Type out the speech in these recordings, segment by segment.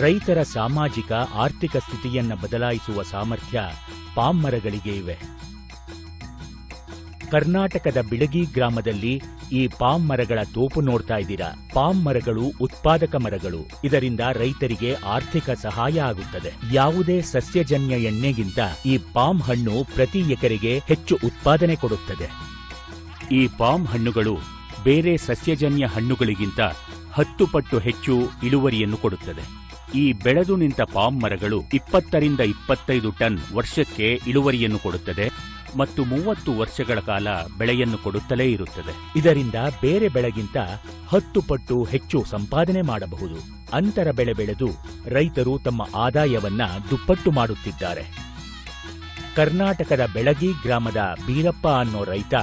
ರೈತರ ಸಾಮಾಜಿಕ, ಆರ್ಥಿಕ ಸ್ಥಿತಿಯನ್ನು ಬದಲಾಯಿಸುವ ಸಾಮರ್ಥ್ಯ ಪಾಮ್ ಮರಗಳಿಗೆ ಇವೆ. ಕರ್ನಾಟಕದ ಬಿಳಗಿ ಗ್ರಾಮದಲ್ಲಿ ಈ ಪಾಮ್ ಮರಗಳ ತೋಪು ನೋಡ್ತಾ ಇದ್ದೀರಾ? ಪಾಮ್ ಮರಗಳು ಉತ್ಪಾದಕ ಮರಗಳು. ಇದರಿಂದ ರೈತರಿಗೆ ಆರ್ಥಿಕ ಸಹಾಯ ಆಗುತ್ತದೆ. ಯಾವುದೇ ಸಸ್ಯಜನ್ಯ ಎಣ್ಣೆಗಿಂತ ಈ ಪಾಮ್ ಹಣ್ಣು ಪ್ರತಿ ಎಕರೆಗೆ ಹೆಚ್ಚು ಉತ್ಪಾದನೆ ಕೊಡುತ್ತದೆ. ಈ ಪಾಮ್ ಹಣ್ಣುಗಳು ಬೇರೆ ಸಸ್ಯಜನ್ಯ ಹಣ್ಣುಗಳಿಗಿಂತ ಹತ್ತು ಪಟ್ಟು ಹೆಚ್ಚು ಇಳುವರಿಯನ್ನು ಕೊಡುತ್ತದೆ. ಈ ಬೆಳೆದು ನಿಂತ ಪಾಮ್ ಮರಗಳು ಇಪ್ಪತ್ತರಿಂದ ಇಪ್ಪತ್ತೈದು ಟನ್ ವರ್ಷಕ್ಕೆ ಇಳುವರಿಯನ್ನು ಕೊಡುತ್ತದೆ ಮತ್ತು ಮೂವತ್ತು ವರ್ಷಗಳ ಕಾಲ ಬೆಳೆಯನ್ನು ಕೊಡುತ್ತಲೇ ಇರುತ್ತದೆ. ಇದರಿಂದ ಬೇರೆ ಬೆಳೆಗಿಂತ ಹತ್ತು ಪಟ್ಟು ಹೆಚ್ಚು ಸಂಪಾದನೆ ಮಾಡಬಹುದು. ಅಂತರ ಬೆಳೆ ಬೆಳೆದು ರೈತರು ತಮ್ಮ ಆದಾಯವನ್ನ ದುಪ್ಪಟ್ಟು ಮಾಡುತ್ತಿದ್ದಾರೆ. ಕರ್ನಾಟಕದ ಬೆಳಗಿ ಗ್ರಾಮದ ಬೀರಪ್ಪ ಅನ್ನೋ ರೈತ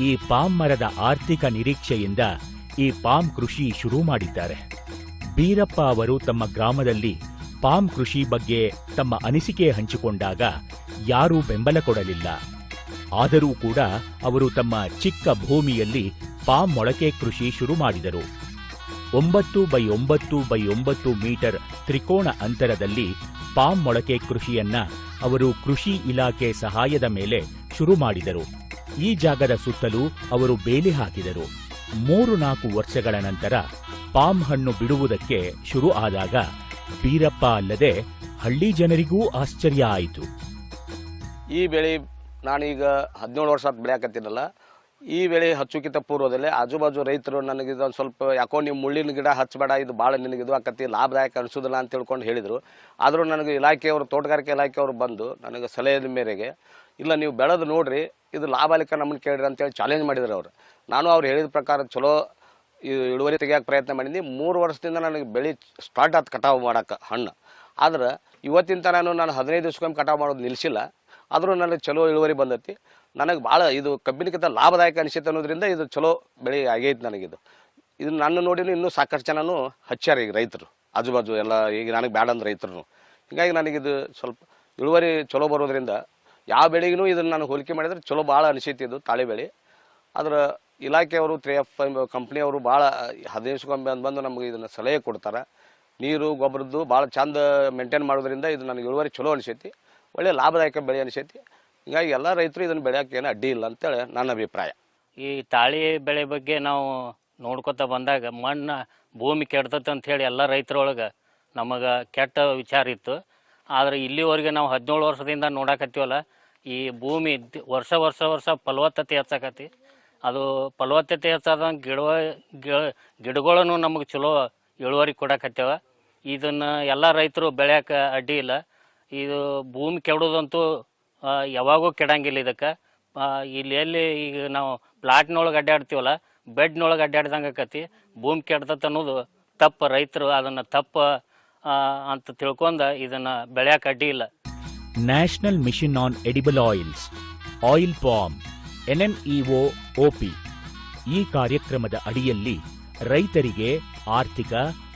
ಈ ಪಾಮ್ ಮರದ ಆರ್ಥಿಕ ನಿರೀಕ್ಷೆಯಿಂದ ಈ ಪಾಮ್ ಕೃಷಿ ಶುರು ಮಾಡಿದ್ದಾರೆ. ಬೀರಪ್ಪ ಅವರು ತಮ್ಮ ಗ್ರಾಮದಲ್ಲಿ ಪಾಮ್ ಕೃಷಿ ಬಗ್ಗೆ ತಮ್ಮ ಅನಿಸಿಕೆ ಹಂಚಿಕೊಂಡಾಗ ಯಾರೂ ಬೆಂಬಲ ಕೊಡಲಿಲ್ಲ. ಆದರೂ ಕೂಡ ಅವರು ತಮ್ಮ ಚಿಕ್ಕ ಭೂಮಿಯಲ್ಲಿ ಪಾಮ್ ಮೊಳಕೆ ಕೃಷಿ ಶುರು ಮಾಡಿದರು. ಒಂಬತ್ತು ಬೈ ಒಂಬತ್ತು ಬೈ ಒಂಬತ್ತು ಮೀಟರ್ ತ್ರಿಕೋಣ ಅಂತರದಲ್ಲಿ ಪಾಮ್ ಮೊಳಕೆ ಕೃಷಿಯನ್ನ ಅವರು ಕೃಷಿ ಇಲಾಖೆ ಸಹಾಯದ ಮೇಲೆ ಶುರು ಮಾಡಿದರು. ಈ ಜಾಗದ ಸುತ್ತಲೂ ಅವರು ಬೇಲಿ ಹಾಕಿದರು. ಮೂರು ನಾಲ್ಕು ವರ್ಷಗಳ ನಂತರ ಪಾಮ್ ಹಣ್ಣು ಬಿಡುವುದಕ್ಕೆ ಶುರು ಆದಾಗ ಬೀರಪ್ಪ ಅಲ್ಲದೆ ಹಳ್ಳಿ ಜನರಿಗೂ ಆಶ್ಚರ್ಯ ಆಯಿತು. ಈ ಬೆಳೆ ನಾನೀಗ ಹದಿನೇಳು ವರ್ಷ ಬೆಳೆಯಾಕತ್ತೀನಲ್ಲ, ಈ ಬೆಳೆ ಹಚ್ಚುಕಿತ ಪೂರ್ವದಲ್ಲಿ ಆಜುಬಾಜು ರೈತರು ನನಗೆ ಇದೊಂದು ಸ್ವಲ್ಪ, ಯಾಕೋ ನೀವು ಮುಳ್ಳಿನ ಗಿಡ ಹಚ್ಚಬೇಡ, ಇದು ಭಾಳ ನಿನಗೆ ಇದು ಆಕತಿ ಲಾಭದಾಯಕ ಅನಿಸೋದಿಲ್ಲ ಅಂತ ತಿಳ್ಕೊಂಡು ಹೇಳಿದರು. ಆದರೂ ನನಗೆ ಇಲಾಖೆಯವರು, ತೋಟಗಾರಿಕೆ ಇಲಾಖೆಯವರು ಬಂದು ನನಗೆ ಸಲಹೆದ ಮೇರೆಗೆ, ಇಲ್ಲ ನೀವು ಬೆಳೆದು ನೋಡ್ರಿ, ಇದು ಲಾಭಾಲಿಕ ನಮ್ಮನ್ನು ಕೇಳಿರಿ ಅಂತೇಳಿ ಚಾಲೆಂಜ್ ಮಾಡಿದ್ರು ಅವರು. ನಾನು ಅವ್ರು ಹೇಳಿದ ಪ್ರಕಾರ ಚಲೋ ಇಳುವರಿ ತೆಗಿಯೋಕೆ ಪ್ರಯತ್ನ ಮಾಡಿದ್ದೆ ಮೂರು ವರ್ಷದಿಂದ ನನಗೆ ಬೆಳೆ ಸ್ಟಾರ್ಟ್ ಆತು ಕಟಾವು ಮಾಡೋಕೆ ಹಣ್ಣು. ಆದ್ರೆ ಇವತ್ತಿನ ತನಕ ನಾನು ಹದಿನೈದು ದಿವ್ಸಕ್ಕೊಮ್ಮೆ ಕಟಾವು ಮಾಡೋದು ನಿಲ್ಲಿಸಿಲ್ಲ ಆದರೂ ನನಗೆ ಚಲೋ ಇಳುವರಿ ಬಂದೈತಿ. ನನಗೆ ಭಾಳ ಇದು ಕಬ್ಬಿನಕ್ಕಿಂತ ಲಾಭದಾಯಕ ಅನಿಸುತ್ತೆ ಅನ್ನೋದ್ರಿಂದ ಇದು ಚಲೋ ಬೆಳೆ ಆಗೈತೆ ನನಗಿದು. ಇದು ನನ್ನ ನೋಡಿನೂ ಇನ್ನೂ ಸಾಕಷ್ಟು ಜನನು ಹಚ್ಚಾರ ಈಗ ರೈತರು. ಆಜು ಬಾಜು ಎಲ್ಲ ಈಗ ನನಗೆ ಬ್ಯಾಡ ಅಂದ್ರೆ ರೈತರು ಹೀಗಾಗಿ ನನಗಿದು ಸ್ವಲ್ಪ ಇಳುವರಿ ಚಲೋ ಬರೋದ್ರಿಂದ ಯಾವ ಬೆಳೆಗೂ ಇದನ್ನು ನಾನು ಹೋಲಿಕೆ ಮಾಡಿದ್ರೆ ಚಲೋ ಭಾಳ ಅನಿಸೈತಿ ಇದು ತಾಳೆ ಬೆಳೆ. ಆದ್ರೆ ಇಲಾಖೆಯವರು ತ್ರೀ ಎಫ್ ಕಂಪ್ನಿಯವರು ಭಾಳ, ಹದಿನೈದು ಅಂತ ಬಂದು ನಮಗೆ ಇದನ್ನು ಸಲಹೆ ಕೊಡ್ತಾರೆ. ನೀರು, ಗೊಬ್ಬರದ್ದು ಭಾಳ ಚಂದ ಮೇಂಟೈನ್ ಮಾಡೋದ್ರಿಂದ ಇದು ನನಗೆ ಇಳುವರಿ ಚಲೋ ಅನಿಸೈತಿ ಒಳ್ಳೆಯ ಲಾಭದಾಯಕ ಬೆಳೆ ಅನಿಸೈತಿ. ಹೀಗಾಗಿ ಎಲ್ಲ ರೈತರು ಇದನ್ನು ಬೆಳೆಯೋಕೆ ಏನು ಅಡ್ಡಿ ಇಲ್ಲ ಅಂತೇಳಿ ನನ್ನ ಅಭಿಪ್ರಾಯ. ಈ ತಾಳಿ ಬೆಳೆ ಬಗ್ಗೆ ನಾವು ನೋಡ್ಕೊತ ಬಂದಾಗ ಮಣ್ಣು ಭೂಮಿ ಕೆಡ್ತೈತೆ ಅಂತ ಹೇಳಿ ಎಲ್ಲ ರೈತರೊಳಗೆ ನಮಗೆ ಕೆಟ್ಟ ವಿಚಾರ ಇತ್ತು. ಆದರೆ ಇಲ್ಲಿವರೆಗೆ ನಾವು ಹದಿನೇಳು ವರ್ಷದಿಂದ ನೋಡಕತ್ತೀವಲ್ಲ, ಈ ಭೂಮಿ ವರ್ಷ ವರ್ಷ ವರ್ಷ ಫಲವತ್ತತೆ ಹೆಚ್ಚಾಕತಿ ಅದು ಫಲವತ್ತತೆ ಹೆಚ್ಚಾದಂಗೆ ಗಿಡ ಗಿಡ ಗಿಡಗಳನ್ನು ನಮಗೆ ಚಲೋ ಇಳುವರಿ ಕೊಡಕತ್ತೇವ. ಇದನ್ನು ಎಲ್ಲ ರೈತರು ಬೆಳ್ಯಾಕ ಅಡ್ಡಿ ಇಲ್ಲ. ಇದು ಭೂಮಿ ಕೆಡೋದಂತೂ ಯಾವಾಗೂ ಕೆಡಂಗಿಲ್ಲ ಇದಕ್ಕೆ. ಇಲ್ಲಿ ಎಲ್ಲಿ ಈಗ ನಾವು ಪ್ಲಾಟ್ನೊಳಗೆ ಅಡ್ಡಾಡ್ತೀವಲ್ಲ ಬೆಡ್ನೊಳಗೆ ಅಡ್ಡಾಡ್ದಂಗೆ ಆಕತಿ. ಭೂಮಿ ಕೆಡ್ತತ್ ಅನ್ನೋದು ತಪ್ಪು, ರೈತರು ಅದನ್ನು ತಪ್ಪು ಅಂತ ತಿಳ್ಕೊಂಡು ಇದನ್ನು ಬೆಳ್ಯಾಕ ಅಡ್ಡಿ ಇಲ್ಲ. National mission on edible oils, oil palm NMEO OP ಈ ಕಾರ್ಯಕ್ರಮದ ಅಡಿಯಲ್ಲಿ ರೈತರಿಗೆ ಆರ್ಥಿಕ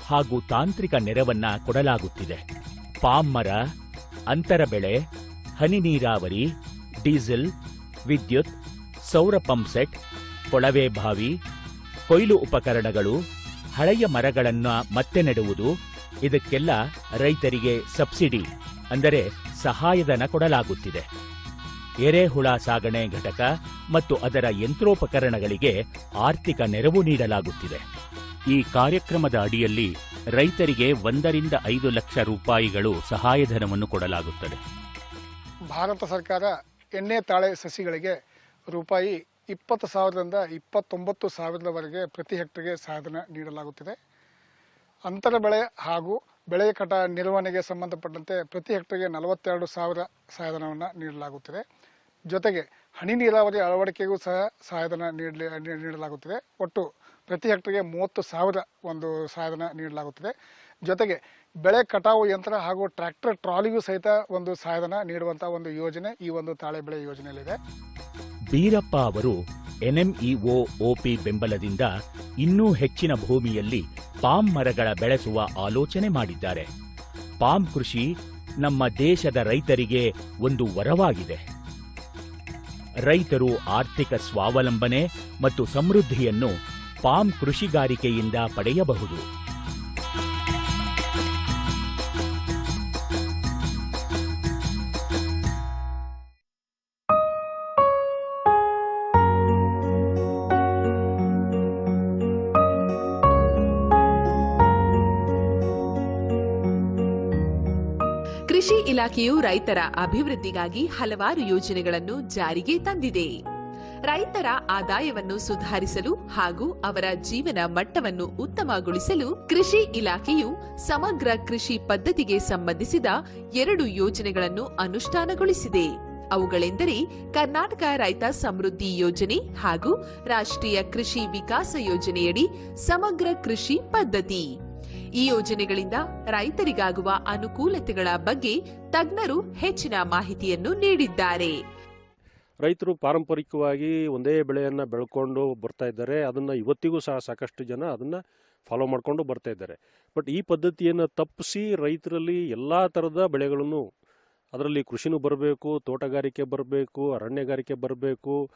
ಹಾಗೂ ತಾಂತ್ರಿಕ ನೆರವನ್ನ ಕೊಡಲಾಗುತ್ತಿದೆ. ಪಾಮ್ ಮರ, ಅಂತರ ಬೆಳೆ, ಹನಿ ನೀರಾವರಿ, ಡೀಸೆಲ್, ವಿದ್ಯುತ್, ಸೌರ ಪಂಪ್ಸೆಟ್ ಕೊಳವೆ ಬಾವಿ, ಕೊಯ್ಲು ಉಪಕರಣಗಳು, ಹಳೆಯ ಮರಗಳನ್ನು ಮತ್ತೆ ನೆಡುವುದು, ಇದಕ್ಕೆಲ್ಲ ರೈತರಿಗೆ ಸಬ್ಸಿಡಿ ಅಂದರೆ ಸಹಾಯಧನ ಕೊಡಲಾಗುತ್ತಿದೆ. ಎರೆಹುಳ ಸಾಗಣೆ ಘಟಕ ಮತ್ತು ಅದರ ಯಂತ್ರೋಪಕರಣಗಳಿಗೆ ಆರ್ಥಿಕ ನೆರವು ನೀಡಲಾಗುತ್ತಿದೆ. ಈ ಕಾರ್ಯಕ್ರಮದ ಅಡಿಯಲ್ಲಿ ರೈತರಿಗೆ ಒಂದರಿಂದ ಐದು ಲಕ್ಷ ರೂಪಾಯಿಗಳು ಸಹಾಯಧನವನ್ನು ಕೊಡಲಾಗುತ್ತದೆ. ಭಾರತ ಸರ್ಕಾರ ಎಣ್ಣೆ ತಾಳೆ ಸಸಿಗಳಿಗೆ ರೂಪಾಯಿ ಇಪ್ಪತ್ತು ಸಾವಿರದಿಂದ ಇಪ್ಪತ್ತೊಂಬತ್ತು ಸಾವಿರದವರೆಗೆ ಪ್ರತಿ ಹೆಕ್ಟರ್ಗೆ ಸಹಾಯಧನ ನೀಡಲಾಗುತ್ತಿದೆ. ಅಂತರ ಬೆಳೆ ಹಾಗೂ ಬೆಳೆ ಕಟ ನಿರ್ವಹಣೆಗೆ ಸಂಬಂಧಪಟ್ಟಂತೆ ಪ್ರತಿ ಹೆಕ್ಟರ್ಗೆ ನಲವತ್ತೆರಡು ಸಾವಿರ ಸಹಾಯಧನವನ್ನು ನೀಡಲಾಗುತ್ತಿದೆ. ಜೊತೆಗೆ ಹನಿ ನೀರಾವರಿ ಅಳವಡಿಕೆಗೂ ಸಹ ಸಹಾಯಧನ ನೀಡಲಿ ನೀಡಲಾಗುತ್ತಿದೆ. ಒಟ್ಟು ಪ್ರತಿ ಹೆಕ್ಟರ್ಗೆ ಮೂವತ್ತು ಸಾವಿರ ಒಂದು ಸಹಾಯಧನ ನೀಡಲಾಗುತ್ತಿದೆ. ಜೊತೆಗೆ ಬೆಳೆ ಕಟಾವು ಯಂತ್ರ ಹಾಗೂ ಟ್ರ್ಯಾಕ್ಟರ್ ಟ್ರಾಲಿಗೂ ಸಹಿತ ಒಂದು ಸಹಾಯಧನ ನೀಡುವಂಥ ಒಂದು ಯೋಜನೆ ಈ ಒಂದು ತಾಳೆ ಬೆಳೆ ಯೋಜನೆಯಲ್ಲಿದೆ. ಬೀರಪ್ಪ ಅವರು ಎನ್ಎಂಇಒ ಒಪಿ ಬೆಂಬಲದಿಂದ ಇನ್ನೂ ಹೆಚ್ಚಿನ ಭೂಮಿಯಲ್ಲಿ ಪಾಮ್ ಮರಗಳ ಬೆಳೆಸುವ ಆಲೋಚನೆ ಮಾಡಿದ್ದಾರೆ. ಪಾಮ್ ಕೃಷಿ ನಮ್ಮ ದೇಶದ ರೈತರಿಗೆ ಒಂದು ವರವಾಗಿದೆ. ರೈತರು ಆರ್ಥಿಕ ಸ್ವಾವಲಂಬನೆ ಮತ್ತು ಸಮೃದ್ಧಿಯನ್ನು ಪಾಮ್ ಕೃಷಿಗಾರಿಕೆಯಿಂದ ಪಡೆಯಬಹುದು. ಕೃಷಿ ಇಲಾಖೆಯು ರೈತರ ಅಭಿವೃದ್ಧಿಗಾಗಿ ಹಲವಾರು ಯೋಜನೆಗಳನ್ನು ಜಾರಿಗೆ ತಂದಿದೆ. ರೈತರ ಆದಾಯವನ್ನು ಸುಧಾರಿಸಲು ಹಾಗೂ ಅವರ ಜೀವನ ಮಟ್ಟವನ್ನು ಉತ್ತಮಗೊಳಿಸಲು ಕೃಷಿ ಇಲಾಖೆಯು ಸಮಗ್ರ ಕೃಷಿ ಪದ್ಧತಿಗೆ ಸಂಬಂಧಿಸಿದ ಎರಡು ಯೋಜನೆಗಳನ್ನು ಅನುಷ್ಠಾನಗೊಳಿಸಿದೆ. ಅವುಗಳೆಂದರೆ ಕರ್ನಾಟಕ ರೈತ ಸಮೃದ್ಧಿ ಯೋಜನೆ ಹಾಗೂ ರಾಷ್ಟ್ರೀಯ ಕೃಷಿ ವಿಕಾಸ ಯೋಜನೆಯಡಿ ಸಮಗ್ರ ಕೃಷಿ ಪದ್ಧತಿ. ಈ ಯೋಜನೆಗಳಿಂದ ರೈತರಿಗಾಗುವ ಅನುಕೂಲತೆಗಳ ಬಗ್ಗೆ ತಜ್ಞರು ಹೆಚ್ಚಿನ ಮಾಹಿತಿಯನ್ನು ನೀಡಿದ್ದಾರೆ. ರೈತರು ಪಾರಂಪರಿಕವಾಗಿ ಒಂದೇ ಬೆಳೆಯನ್ನು ಬೆಳ್ಕೊಂಡು ಬರ್ತಾ ಇದ್ದಾರೆ. ಅದನ್ನು ಇವತ್ತಿಗೂ ಸಹ ಸಾಕಷ್ಟು ಜನ ಅದನ್ನು ಫಾಲೋ ಮಾಡಿಕೊಂಡು ಬರ್ತಾ ಇದ್ದಾರೆ. ಬಟ್ ಈ ಪದ್ಧತಿಯನ್ನು ತಪ್ಪಿಸಿ ರೈತರಲ್ಲಿ ಎಲ್ಲ ಥರದ ಬೆಳೆಗಳನ್ನು ಅದರಲ್ಲಿ ಕೃಷಿನೂ ಬರಬೇಕು, ತೋಟಗಾರಿಕೆ ಬರಬೇಕು, ಅರಣ್ಯಗಾರಿಕೆ ಬರಬೇಕು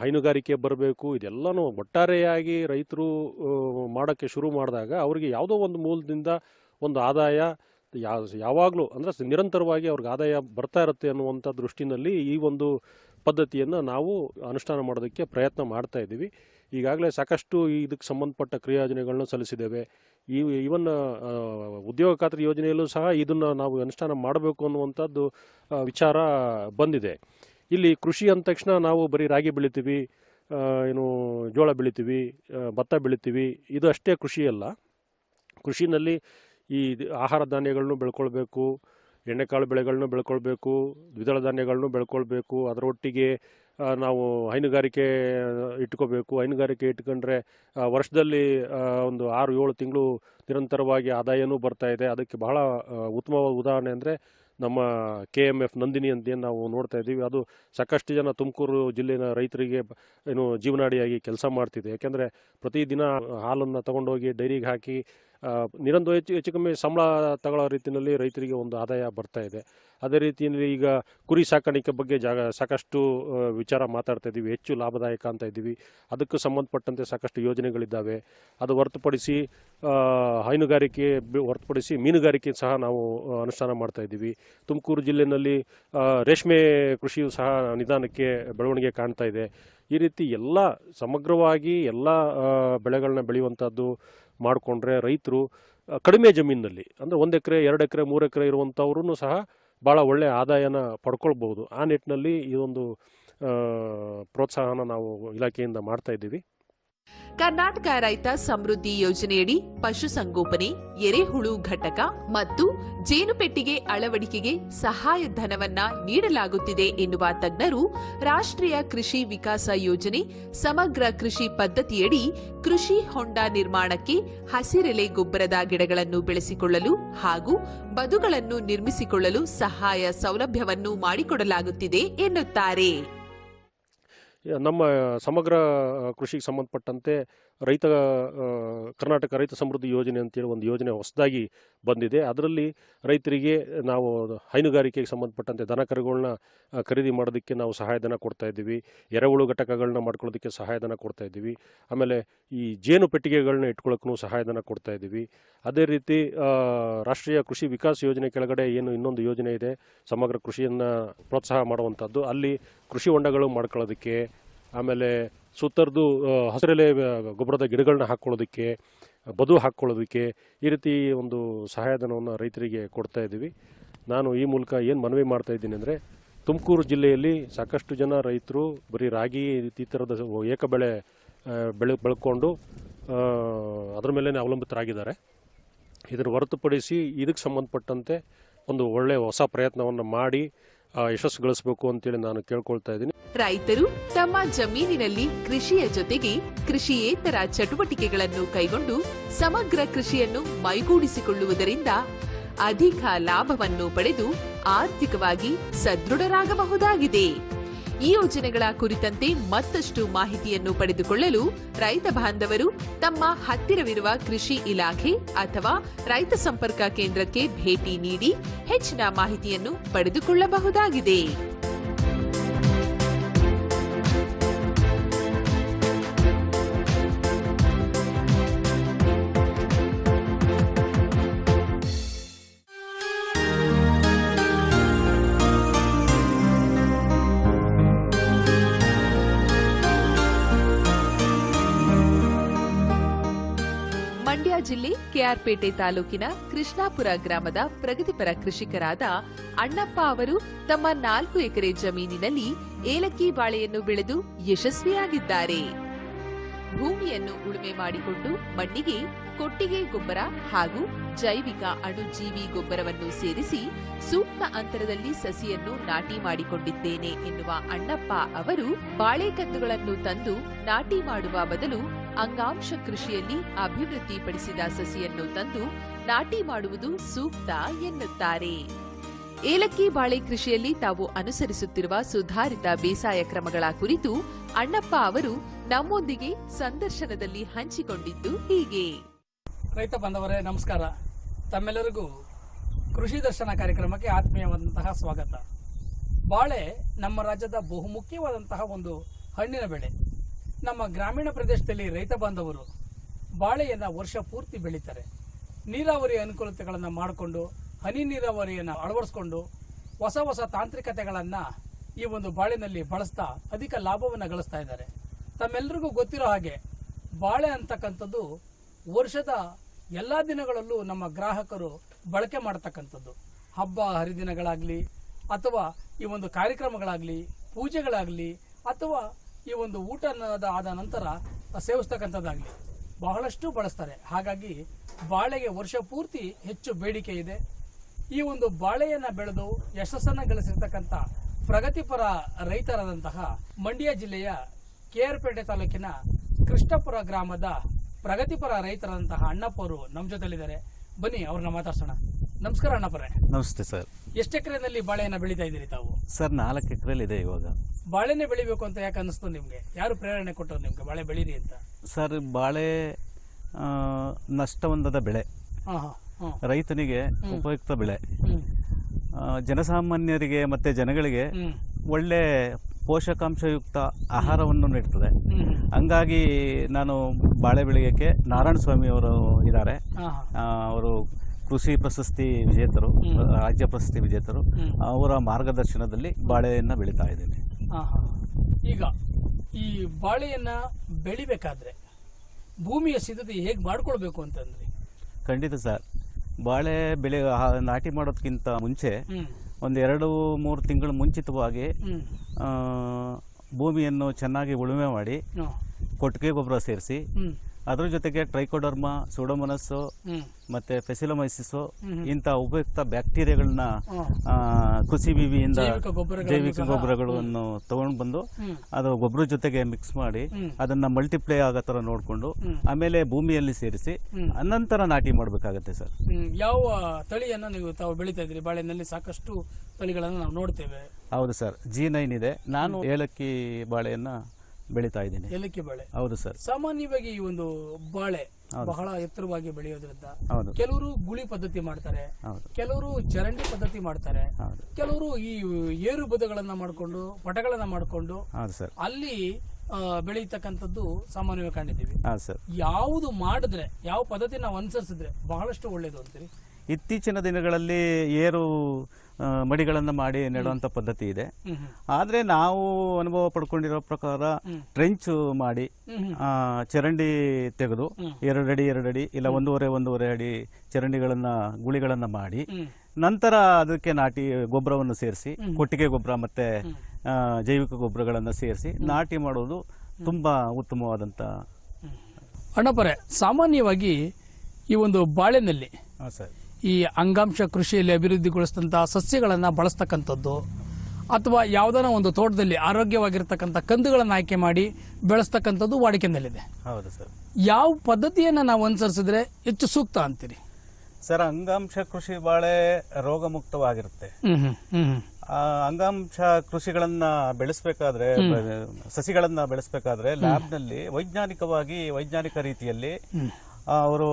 ಹೈನುಗಾರಿಕೆ ಬರಬೇಕು, ಇದೆಲ್ಲನೂ ಒಟ್ಟಾರೆಯಾಗಿ ರೈತರು ಮಾಡೋಕ್ಕೆ ಶುರು ಮಾಡಿದಾಗ ಅವರಿಗೆ ಯಾವುದೋ ಒಂದು ಮೂಲದಿಂದ ಒಂದು ಆದಾಯ ಯಾವ ಯಾವಾಗಲೂ ಅಂದರೆ ನಿರಂತರವಾಗಿ ಅವ್ರಿಗೆ ಆದಾಯ ಬರ್ತಾ ಇರುತ್ತೆ ಅನ್ನುವಂಥ ದೃಷ್ಟಿನಲ್ಲಿ ಈ ಒಂದು ಪದ್ಧತಿಯನ್ನು ನಾವು ಅನುಷ್ಠಾನ ಮಾಡೋದಕ್ಕೆ ಪ್ರಯತ್ನ ಮಾಡ್ತಾ ಇದ್ದೀವಿ. ಈಗಾಗಲೇ ಸಾಕಷ್ಟು ಇದಕ್ಕೆ ಸಂಬಂಧಪಟ್ಟ ಕ್ರಿಯಾಯೋಜನೆಗಳನ್ನ ಸಲ್ಲಿಸಿದ್ದೇವೆ. ಈ ಇವನ್ ಉದ್ಯೋಗ ಖಾತ್ರಿ ಯೋಜನೆಯಲ್ಲೂ ಸಹ ಇದನ್ನು ನಾವು ಅನುಷ್ಠಾನ ಮಾಡಬೇಕು ಅನ್ನುವಂಥದ್ದು ವಿಚಾರ ಬಂದಿದೆ. ಇಲ್ಲಿ ಕೃಷಿ ಅಂದ ತಕ್ಷಣ ನಾವು ಬರೀ ರಾಗಿ ಬೆಳಿತೀವಿ ಏನು ಜೋಳ ಬೆಳಿತೀವಿ ಭತ್ತ ಬೆಳಿತೀವಿ, ಇದು ಅಷ್ಟೇ ಕೃಷಿ ಅಲ್ಲ. ಕೃಷಿನಲ್ಲಿ ಈ ಆಹಾರ ಧಾನ್ಯಗಳನ್ನು ಬೆಳ್ಕೊಳ್ಬೇಕು, ಎಣ್ಣೆಕಾಳು ಬೆಳೆಗಳನ್ನು ಬೆಳ್ಕೊಳ್ಬೇಕು, ದ್ವಿದಳ ಧಾನ್ಯಗಳನ್ನು ಬೆಳ್ಕೊಳ್ಬೇಕು, ಅದರೊಟ್ಟಿಗೆ ನಾವು ಹೈನುಗಾರಿಕೆ ಇಟ್ಕೋಬೇಕು. ಹೈನುಗಾರಿಕೆ ಇಟ್ಕೊಂಡ್ರೆ ವರ್ಷದಲ್ಲಿ ಒಂದು ಆರು ಏಳು ತಿಂಗಳು ನಿರಂತರವಾಗಿ ಆದಾಯವೂ ಬರ್ತಾ ಇದೆ. ಅದಕ್ಕೆ ಬಹಳ ಉತ್ತಮವಾದ ಉದಾಹರಣೆ ಅಂದರೆ ನಮ್ಮ ಕೆ ಎಂ ಎಫ್ ನಂದಿನಿ ಅಂತ ಏನು ನಾವು ನೋಡ್ತಾ ಇದ್ದೀವಿ. ಅದು ಸಾಕಷ್ಟು ಜನ ತುಮಕೂರು ಜಿಲ್ಲೆಯ ರೈತರಿಗೆ ಏನು ಜೀವನಾಡಿಯಾಗಿ ಕೆಲಸ ಮಾಡ್ತಿದೆ. ಯಾಕೆಂದರೆ ಪ್ರತಿದಿನ ಹಾಲನ್ನು ತಗೊಂಡೋಗಿ ಡೈರಿಗೆ ಹಾಕಿ ನಿರಂತರ ಹೆಚ್ಚು ಹೆಚ್ಚು ಕಮ್ಮಿ ಸಂಬಳ ತಗೊಳ್ಳೋ ರೀತಿಯಲ್ಲಿ ರೈತರಿಗೆ ಒಂದು ಆದಾಯ ಬರ್ತಾ ಇದೆ. ಅದೇ ರೀತಿಯಲ್ಲಿ ಈಗ ಕುರಿ ಸಾಕಾಣಿಕೆ ಬಗ್ಗೆ ಜಾಗ, ಸಾಕಷ್ಟು ವಿಚಾರ ಮಾತಾಡ್ತಾ ಇದ್ದೀವಿ. ಹೆಚ್ಚು ಲಾಭದಾಯಕ ಅಂತ ಇದ್ದೀವಿ. ಅದಕ್ಕೂ ಸಂಬಂಧಪಟ್ಟಂತೆ ಸಾಕಷ್ಟು ಯೋಜನೆಗಳಿದ್ದಾವೆ. ಅದು ಹೊರತುಪಡಿಸಿ ಹೈನುಗಾರಿಕೆ ಹೊರತುಪಡಿಸಿ ಮೀನುಗಾರಿಕೆ ಸಹ ನಾವು ಅನುಷ್ಠಾನ ಮಾಡ್ತಾ ಇದ್ದೀವಿ. ತುಮಕೂರು ಜಿಲ್ಲೆಯಲ್ಲಿ ರೇಷ್ಮೆ ಕೃಷಿಯು ಸಹ ನಿಧಾನಕ್ಕೆ ಬೆಳವಣಿಗೆ ಕಾಣ್ತಾ ಇದೆ. ಈ ರೀತಿ ಎಲ್ಲ ಸಮಗ್ರವಾಗಿ ಎಲ್ಲ ಬೆಳೆಗಳನ್ನ ಬೆಳೆಯುವಂಥದ್ದು ಮಾಡಿಕೊಂಡ್ರೆ ರೈತರು ಕಡಿಮೆ ಜಮೀನಿನಲ್ಲಿ, ಅಂದರೆ ಒಂದು ಎಕರೆ, ಎರಡು ಎಕರೆ, ಮೂರು ಎಕರೆ ಇರುವಂಥವ್ರೂ ಸಹ ಭಾಳ ಒಳ್ಳೆಯ ಆದಾಯನ ಪಡ್ಕೊಳ್ಬೋದು ಆ ನಿಟ್ಟಿನಲ್ಲಿ ಇದೊಂದು ಪ್ರೋತ್ಸಾಹನ ನಾವು ಇಲಾಖೆಯಿಂದ ಮಾಡ್ತಾ ಇದ್ದೀವಿ. ಕರ್ನಾಟಕ ರೈತ ಸಮೃದ್ಧಿ ಯೋಜನೆಯಡಿ ಪಶುಸಂಗೋಪನೆ ಎರೆಹುಳು ಘಟಕ ಮತ್ತು ಜೇನುಪೆಟ್ಟಿಗೆ ಅಳವಡಿಕೆಗೆ ಸಹಾಯಧನವನ್ನ ನೀಡಲಾಗುತ್ತಿದೆ ಎನ್ನುವ ತಜ್ಞರು ರಾಷ್ಟ್ರೀಯ ಕೃಷಿ ವಿಕಾಸ ಯೋಜನೆ ಸಮಗ್ರ ಕೃಷಿ ಪದ್ಧತಿಯಡಿ ಕೃಷಿ ಹೊಂಡ ನಿರ್ಮಾಣಕ್ಕೆ ಹಸಿರೆಲೆ ಗೊಬ್ಬರದ ಗಿಡಗಳನ್ನು ಬೆಳೆಸಿಕೊಳ್ಳಲು ಹಾಗೂ ಬದುಗಳನ್ನು ನಿರ್ಮಿಸಿಕೊಳ್ಳಲು ಸಹಾಯ ಸೌಲಭ್ಯವನ್ನು ಮಾಡಿಕೊಡಲಾಗುತ್ತಿದೆ ಎನ್ನುತ್ತಾರೆ. ನಮ್ಮ ಸಮಗ್ರ ಕೃಷಿಗೆ ಸಂಬಂಧಪಟ್ಟಂತೆ ರೈತ ಕರ್ನಾಟಕ ರೈತ ಸಮೃದ್ಧಿ ಯೋಜನೆ ಅಂತೇಳಿ ಒಂದು ಯೋಜನೆ ಹೊಸದಾಗಿ ಬಂದಿದೆ. ಅದರಲ್ಲಿ ರೈತರಿಗೆ ನಾವು ಹೈನುಗಾರಿಕೆಗೆ ಸಂಬಂಧಪಟ್ಟಂತೆ ದನ ಕರುಗಳನ್ನ ಖರೀದಿ ಮಾಡೋದಕ್ಕೆ ನಾವು ಸಹಾಯಧನ ಕೊಡ್ತಾ ಇದ್ದೀವಿ. ಎರೆಹುಳು ಘಟಕಗಳನ್ನ ಮಾಡ್ಕೊಳ್ಳೋದಕ್ಕೆ ಸಹಾಯಧನ ಕೊಡ್ತಾ ಇದ್ದೀವಿ. ಆಮೇಲೆ ಈ ಜೇನು ಪೆಟ್ಟಿಗೆಗಳನ್ನ ಇಟ್ಕೊಳ್ಳೋಕ್ಕೂ ಸಹಾಯಧನ ಕೊಡ್ತಾ ಇದ್ದೀವಿ. ಅದೇ ರೀತಿ ರಾಷ್ಟ್ರೀಯ ಕೃಷಿ ವಿಕಾಸ ಯೋಜನೆ ಕೆಳಗಡೆ ಏನು ಇನ್ನೊಂದು ಯೋಜನೆ ಇದೆ, ಸಮಗ್ರ ಕೃಷಿಯನ್ನು ಪ್ರೋತ್ಸಾಹ ಮಾಡುವಂಥದ್ದು. ಅಲ್ಲಿ ಕೃಷಿ ಹೊಂಡಗಳು ಮಾಡ್ಕೊಳ್ಳೋದಕ್ಕೆ, ಆಮೇಲೆ ಸುತ್ತರ್ದು ಹಸಿರೆಲೆ ಗೊಬ್ಬರದ ಗಿಡಗಳನ್ನ ಹಾಕ್ಕೊಳ್ಳೋದಕ್ಕೆ, ಬದು ಹಾಕ್ಕೊಳ್ಳೋದಕ್ಕೆ ಈ ರೀತಿ ಒಂದು ಸಹಾಯಧನವನ್ನು ರೈತರಿಗೆ ಕೊಡ್ತಾ ಇದ್ದೀವಿ. ನಾನು ಈ ಮೂಲಕ ಏನು ಮನವಿ ಮಾಡ್ತಾ ಇದ್ದೀನಿ ಅಂದರೆ, ತುಮಕೂರು ಜಿಲ್ಲೆಯಲ್ಲಿ ಸಾಕಷ್ಟು ಜನ ರೈತರು ಬರೀ ರಾಗಿ, ಈ ಥರದ ಏಕ ಬೆಳೆ ಬೆಳೆ ಬೆಳ್ಕೊಂಡು ಅದರ ಅದ್ರ ಮೇಲೇ ಅವಲಂಬಿತರಾಗಿದ್ದಾರೆ. ಇದನ್ನು ಹೊರತುಪಡಿಸಿ ಇದಕ್ಕೆ ಸಂಬಂಧಪಟ್ಟಂತೆ ಒಂದು ಒಳ್ಳೆಯ ಹೊಸ ಪ್ರಯತ್ನವನ್ನು ಮಾಡಿ ಯಶಸ್ಸು ಗಳಿಸ್ಬೇಕು ಅಂತೇಳಿ ನಾನು ಕೇಳ್ಕೊಳ್ತಾ ಇದ್ದೀನಿ. ರೈತರು ತಮ್ಮ ಜಮೀನಿನಲ್ಲಿ ಕೃಷಿಯ ಜೊತೆಗೆ ಕೃಷಿಯೇತರ ಚಟುವಟಿಕೆಗಳನ್ನು ಕೈಗೊಂಡು ಸಮಗ್ರ ಕೃಷಿಯನ್ನು ಮೈಗೂಡಿಸಿಕೊಳ್ಳುವುದರಿಂದ ಅಧಿಕ ಲಾಭವನ್ನು ಪಡೆದು ಆರ್ಥಿಕವಾಗಿ ಸದೃಢರಾಗಬಹುದಾಗಿದೆ. ಈ ಯೋಜನೆಗಳ ಕುರಿತಂತೆ ಮತ್ತಷ್ಟು ಮಾಹಿತಿಯನ್ನು ಪಡೆದುಕೊಳ್ಳಲು ರೈತ ಬಾಂಧವರು ತಮ್ಮ ಹತ್ತಿರವಿರುವ ಕೃಷಿ ಇಲಾಖೆ ಅಥವಾ ರೈತ ಸಂಪರ್ಕ ಕೇಂದ್ರಕ್ಕೆ ಭೇಟಿ ನೀಡಿ ಹೆಚ್ಚಿನ ಮಾಹಿತಿಯನ್ನು ಪಡೆದುಕೊಳ್ಳಬಹುದಾಗಿದೆ. ಕೆಆರ್ಪೇಟೆ ತಾಲೂಕಿನ ಕೃಷ್ಣಾಪುರ ಗ್ರಾಮದ ಪ್ರಗತಿಪರ ಕೃಷಿಕರಾದ ಅಣ್ಣಪ್ಪ ಅವರು ತಮ್ಮ ನಾಲ್ಕು ಎಕರೆ ಜಮೀನಿನಲ್ಲಿ ಏಲಕ್ಕಿ ಬಾಳೆಯನ್ನು ಬೆಳೆದು ಯಶಸ್ವಿಯಾಗಿದ್ದಾರೆ. ಭೂಮಿಯನ್ನು ಉಳುಮೆ ಮಾಡಿಕೊಂಡು ಮಣ್ಣಿಗೆ ಕೊಟ್ಟಿಗೆ ಗೊಬ್ಬರ ಹಾಗೂ ಜೈವಿಕ ಅಣುಜೀವಿ ಗೊಬ್ಬರವನ್ನು ಸೇರಿಸಿ ಸೂಕ್ತ ಅಂತರದಲ್ಲಿ ಸಸಿಯನ್ನು ನಾಟಿ ಮಾಡಿಕೊಂಡಿದ್ದೇನೆ ಎನ್ನುವ ಅಣ್ಣಪ್ಪ ಅವರು ಬಾಳೆಕಂದುಗಳನ್ನು ತಂದು ನಾಟಿ ಮಾಡುವ ಬದಲು ಅಂಗಾಂಶ ಕೃಷಿಯಲ್ಲಿ ಅಭಿವೃದ್ಧಿಪಡಿಸಿದ ಸಸಿಯನ್ನು ತಂದು ನಾಟಿ ಮಾಡುವುದು ಸೂಕ್ತ ಎನ್ನುತ್ತಾರೆ. ಏಲಕ್ಕಿ ಬಾಳೆ ಕೃಷಿಯಲ್ಲಿ ತಾವು ಅನುಸರಿಸುತ್ತಿರುವ ಸುಧಾರಿತ ಬೇಸಾಯ ಕ್ರಮಗಳ ಕುರಿತು ಅಣ್ಣಪ್ಪ ಅವರು ನಮ್ಮೊಂದಿಗೆ ಸಂದರ್ಶನದಲ್ಲಿ ಹಂಚಿಕೊಂಡಿದ್ದು ಹೀಗೆ. ರೈತ ಬಂಧವರೇ, ನಮಸ್ಕಾರ. ತಮ್ಮೆಲ್ಲರಿಗೂ ಕೃಷಿ ದರ್ಶನ ಕಾರ್ಯಕ್ರಮಕ್ಕೆ ಆತ್ಮೀಯವಾದಂತಹ ಸ್ವಾಗತ. ಬಾಳೆ ನಮ್ಮ ರಾಜ್ಯದ ಬಹುಮುಖ್ಯವಾದಂತಹ ಒಂದು ಹಣ್ಣಿನ ಬೆಳೆ. ನಮ್ಮ ಗ್ರಾಮೀಣ ಪ್ರದೇಶದಲ್ಲಿ ರೈತ ಬಾಂಧವರು ಬಾಳೆಯನ್ನು ವರ್ಷ ಪೂರ್ತಿ ಬೆಳೀತಾರೆ. ನೀರಾವರಿ ಅನುಕೂಲತೆಗಳನ್ನು ಮಾಡಿಕೊಂಡು, ಹನಿ ನೀರಾವರಿಯನ್ನು ಅಳವಡಿಸ್ಕೊಂಡು, ಹೊಸ ಹೊಸ ತಾಂತ್ರಿಕತೆಗಳನ್ನು ಈ ಒಂದು ಬಾಳೆನಲ್ಲಿ ಬಳಸ್ತಾ ಅಧಿಕ ಲಾಭವನ್ನು ಗಳಿಸ್ತಾ ಇದ್ದಾರೆ. ತಮ್ಮೆಲ್ಲರಿಗೂ ಗೊತ್ತಿರೋ ಹಾಗೆ ಬಾಳೆ ಅಂತಕ್ಕಂಥದ್ದು ವರ್ಷದ ಎಲ್ಲ ದಿನಗಳಲ್ಲೂ ನಮ್ಮ ಗ್ರಾಹಕರು ಬಳಕೆ ಮಾಡತಕ್ಕಂಥದ್ದು. ಹಬ್ಬ, ಹರಿದಿನಗಳಾಗಲಿ ಅಥವಾ ಈ ಒಂದು ಕಾರ್ಯಕ್ರಮಗಳಾಗಲಿ, ಪೂಜೆಗಳಾಗಲಿ ಅಥವಾ ಈ ಒಂದು ಊಟ ಆದ ನಂತರ ಸೇವಿಸ್ತಕ್ಕಂಥದ್ದಾಗಲಿ. ಬಹಳಷ್ಟು ಬಳಸ್ತಾರೆ. ಹಾಗಾಗಿ ಬಾಳೆಗೆ ವರ್ಷ ಪೂರ್ತಿ ಹೆಚ್ಚು ಬೇಡಿಕೆ ಇದೆ. ಈ ಒಂದು ಬಾಳೆಯನ್ನು ಬೆಳೆದು ಯಶಸ್ಸನ್ನು ಗಳಿಸಿರ್ತಕ್ಕಂಥ ಪ್ರಗತಿಪರ ರೈತರಾದಂತಹ ಮಂಡ್ಯ ಜಿಲ್ಲೆಯ ಕೆಆರ್ಪೇಟೆ ತಾಲೂಕಿನ ಕೃಷ್ಣಪುರ ಗ್ರಾಮದ ಪ್ರಗತಿಪರ ರೈತರಾದಂತಹ ಅಣ್ಣಪ್ಪ ಅವರು ನಮ್ಮ ಜೊತೆಲಿದ್ದಾರೆ. ಬನ್ನಿ ಅವ್ರನ್ನ ಮಾತಾಡ್ಸೋಣ. ನಮಸ್ಕಾರ ಅಣ್ಣಪ್ಪರೇ ನಮಸ್ತೆ ಸರ್. ಎಷ್ಟು ಎಕರೆನಲ್ಲಿ ಬಾಳೆಯನ್ನು ಬೆಳೀತಾ ಇದ್ದೀರಿ ತಾವು? ಸರ್ ನಾಲ್ಕು ಎಕರೆಲಿ ಇದೆ ಇವಾಗ. ಬಾಳೆನೇ ಬೆಳಿಬೇಕು ಅಂತ ಯಾಕೆ ಅನ್ನಿಸ್ತು ನಿಮಗೆ? ಯಾರು ಪ್ರೇರಣೆ ಕೊಟ್ಟರು ನಿಮಗೆ? ಬಾಳೆ ಬೆಳೀರಿ ಅಂತ. ಸರ್ ಬಾಳೆ ಆ, ನಷ್ಟ ಬೆಳೆ. ಹಾ ಹಾ ಹಾ. ರೈತನಿಗೆ ಉಪಯುಕ್ತ ಬೆಳೆ. ಆ, ಜನಸಾಮಾನ್ಯರಿಗೆ ಮತ್ತು ಜನಗಳಿಗೆ ಒಳ್ಳೆ ಪೋಷಕಾಂಶಯುಕ್ತ ಆಹಾರವನ್ನು ನೀಡ್ತದೆ. ಹಂಗಾಗಿ ನಾನು ಬಾಳೆ ಬೆಳೆಯೋಕ್ಕೆ ನಾರಾಯಣ ಸ್ವಾಮಿ ಅವರು ಇದ್ದಾರೆ. ಹಾ ಹಾ. ಅವರು ಕೃಷಿ ಪ್ರಶಸ್ತಿ ವಿಜೇತರು ರಾಜ್ಯ ಪ್ರಶಸ್ತಿ ವಿಜೇತರು ಅವರ ಮಾರ್ಗದರ್ಶನದಲ್ಲಿ ಬಾಳೆಯನ್ನು ಬೆಳೀತಾ ಇದ್ದೀನಿ. ಈಗ ಈ ಬಾಳೆಯನ್ನು ಬೆಳಿಬೇಕಾದ್ರೆ ಭೂಮಿಯ ಸಿದ್ಧತೆ ಹೇಗೆ ಮಾಡಿಕೊಳ್ಬೇಕು ಅಂತಂದ್ರೆ? ಖಂಡಿತ ಸರ್. ಬಾಳೆ ಬೆಳೆ ನಾಟಿ ಮಾಡೋದಕ್ಕಿಂತ ಮುಂಚೆ ಒಂದು ಎರಡು ಮೂರು ತಿಂಗಳು ಮುಂಚಿತವಾಗಿ ಭೂಮಿಯನ್ನು ಚೆನ್ನಾಗಿ ಉಳುಮೆ ಮಾಡಿ ಕೊಟ್ಟಿಗೆ ಗೊಬ್ಬರ ಸೇರಿಸಿ ಅದ್ರ ಜೊತೆಗೆ ಟ್ರೈಕೋಡರ್ಮಾ ಸುಡೋಮನಸ್ಸು ಮತ್ತೆ ಫೆಸಿಲೋಮೈಸಿಸ್ ಇಂತ ಇಂಥ ಉಪಯುಕ್ತ ಬ್ಯಾಕ್ಟೀರಿಯಾಗಳನ್ನ ಕುಸಿ ವಿವಿಯಿಂದ ಜೈವಿಕ ಗೊಬ್ಬರಗಳನ್ನು ತಗೊಂಡು ಬಂದು ಅದು ಗೊಬ್ಬರ ಜೊತೆಗೆ ಮಿಕ್ಸ್ ಮಾಡಿ ಅದನ್ನ ಮಲ್ಟಿಪ್ಲೈ ಆಗೋ ತರ ನೋಡಿಕೊಂಡು ಆಮೇಲೆ ಭೂಮಿಯಲ್ಲಿ ಸೇರಿಸಿ. ಅನಂತರ ನಾಟಿ ಮಾಡಬೇಕಾಗತ್ತೆ ಸರ್. ಯಾವ ತಳಿಯನ್ನ ನೀವು ತಾವು ಬೆಳೀತಾ ಇದ್ರಿ ಬಾಳೆನಲ್ಲಿ ಸಾಕಷ್ಟು ತಳಿಗಳನ್ನು ನಾವು ನೋಡ್ತೇವೆ. ಹೌದು ಸರ್. ಜಿ ನೈನ್ ಇದೆ. ನಾನು ಏಲಕ್ಕಿ ಬಾಳೆಯನ್ನ ಬೆಳೀತಾ ಇದ್ದೀನಿ. ಏಲಕ್ಕಿ ಬಾಳೆ. ಹೌದು ಸರ್. ಸಾಮಾನ್ಯವಾಗಿ ಈ ಒಂದು ಬಾಳೆ ಬಹಳ ಎತ್ತರವಾಗಿ ಬೆಳೆಯೋದ್ರಿಂದ ಹೌದು. ಕೆಲವರು ಗುಳಿ ಪದ್ಧತಿ ಮಾಡ್ತಾರೆ ಕೆಲವರು ಚರಂಡಿ ಪದ್ಧತಿ ಮಾಡ್ತಾರೆ ಕೆಲವರು ಈ ಏರು ಬದುಗಳನ್ನ ಮಾಡಿಕೊಂಡು ಪಟಗಳನ್ನ ಮಾಡಿಕೊಂಡು ಹೌದು ಸರ್. ಅಲ್ಲಿ ಬೆಳೀತಕ್ಕಂಥದ್ದು ಸಾಮಾನ್ಯವಾಗಿ ಕಾಣಿದ್ದೀವಿ ಸರ್. ಯಾವುದು ಮಾಡಿದ್ರೆ ಯಾವ ಪದ್ಧತಿ ನಾವು ಅನುಸರಿಸಿದ್ರೆ ಬಹಳಷ್ಟು ಒಳ್ಳೇದು ಅಂತೀರಿ? ಇತ್ತೀಚಿನ ದಿನಗಳಲ್ಲಿ ಏರು ಮಡಿಗಳನ್ನು ಮಾಡಿ ನೆಡುವಂಥ ಪದ್ಧತಿ ಇದೆ. ಆದರೆ ನಾವು ಅನುಭವ ಪಡ್ಕೊಂಡಿರೋ ಪ್ರಕಾರ. ಟ್ರೆಂಚ್ ಮಾಡಿ ಚರಂಡಿ ತೆಗೆದು ಎರಡಡಿ ಎರಡಡಿ ಅಡಿ ಎರಡು ಅಡಿ ಇಲ್ಲ ಒಂದೂವರೆ ಒಂದೂವರೆ ಅಡಿ ಚರಂಡಿಗಳನ್ನು ಗುಳಿಗಳನ್ನು ಮಾಡಿ ನಂತರ ಅದಕ್ಕೆ ನಾಟಿ ಗೊಬ್ಬರವನ್ನು ಸೇರಿಸಿ ಕೊಟ್ಟಿಗೆ ಗೊಬ್ಬರ ಮತ್ತೆ ಜೈವಿಕ ಗೊಬ್ಬರಗಳನ್ನು ಸೇರಿಸಿ ನಾಟಿ ಮಾಡೋದು ತುಂಬಾ ಉತ್ತಮವಾದಂಥ ಅಣ್ಣಪ್ಪರೆ ಸಾಮಾನ್ಯವಾಗಿ ಈ ಒಂದು ಬಾಳೆನಲ್ಲಿ ಹಾಂ ಸರ್. ಈ ಅಂಗಾಂಶ ಕೃಷಿಯಲ್ಲಿ ಅಭಿವೃದ್ಧಿಗೊಳಿಸಿದಂಥ ಸಸ್ಯಗಳನ್ನು ಬಳಸ್ತಕ್ಕಂಥದ್ದು ಅಥವಾ ಯಾವುದಾರ ಒಂದು ತೋಟದಲ್ಲಿ ಆರೋಗ್ಯವಾಗಿರ್ತಕ್ಕಂಥ ಕಂದುಗಳನ್ನು ಆಯ್ಕೆ ಮಾಡಿ ಬೆಳೆಸ್ತಕ್ಕಂಥದ್ದು ವಾಡಿಕೆಯಲ್ಲಿದೆ ಹೌದು ಸರ್. ಯಾವ ಪದ್ಧತಿಯನ್ನು ನಾವು ಅನುಸರಿಸಿದ್ರೆ ಹೆಚ್ಚು ಸೂಕ್ತ ಅಂತೀರಿ? ಸರ್ ಅಂಗಾಂಶ ಕೃಷಿ ಬಾಳೆ ರೋಗ ಮುಕ್ತವಾಗಿರುತ್ತೆ ಹ್ಮ್ ಹ್ಮ್ ಹ್ಮ್. ಆ ಅಂಗಾಂಶ ಕೃಷಿಗಳನ್ನ ಬೆಳೆಸಬೇಕಾದ್ರೆ ಸಸಿಗಳನ್ನ ಬೆಳೆಸಬೇಕಾದ್ರೆ ಲ್ಯಾಬ್ನಲ್ಲಿ ವೈಜ್ಞಾನಿಕವಾಗಿ ವೈಜ್ಞಾನಿಕ ರೀತಿಯಲ್ಲಿ ಅವರು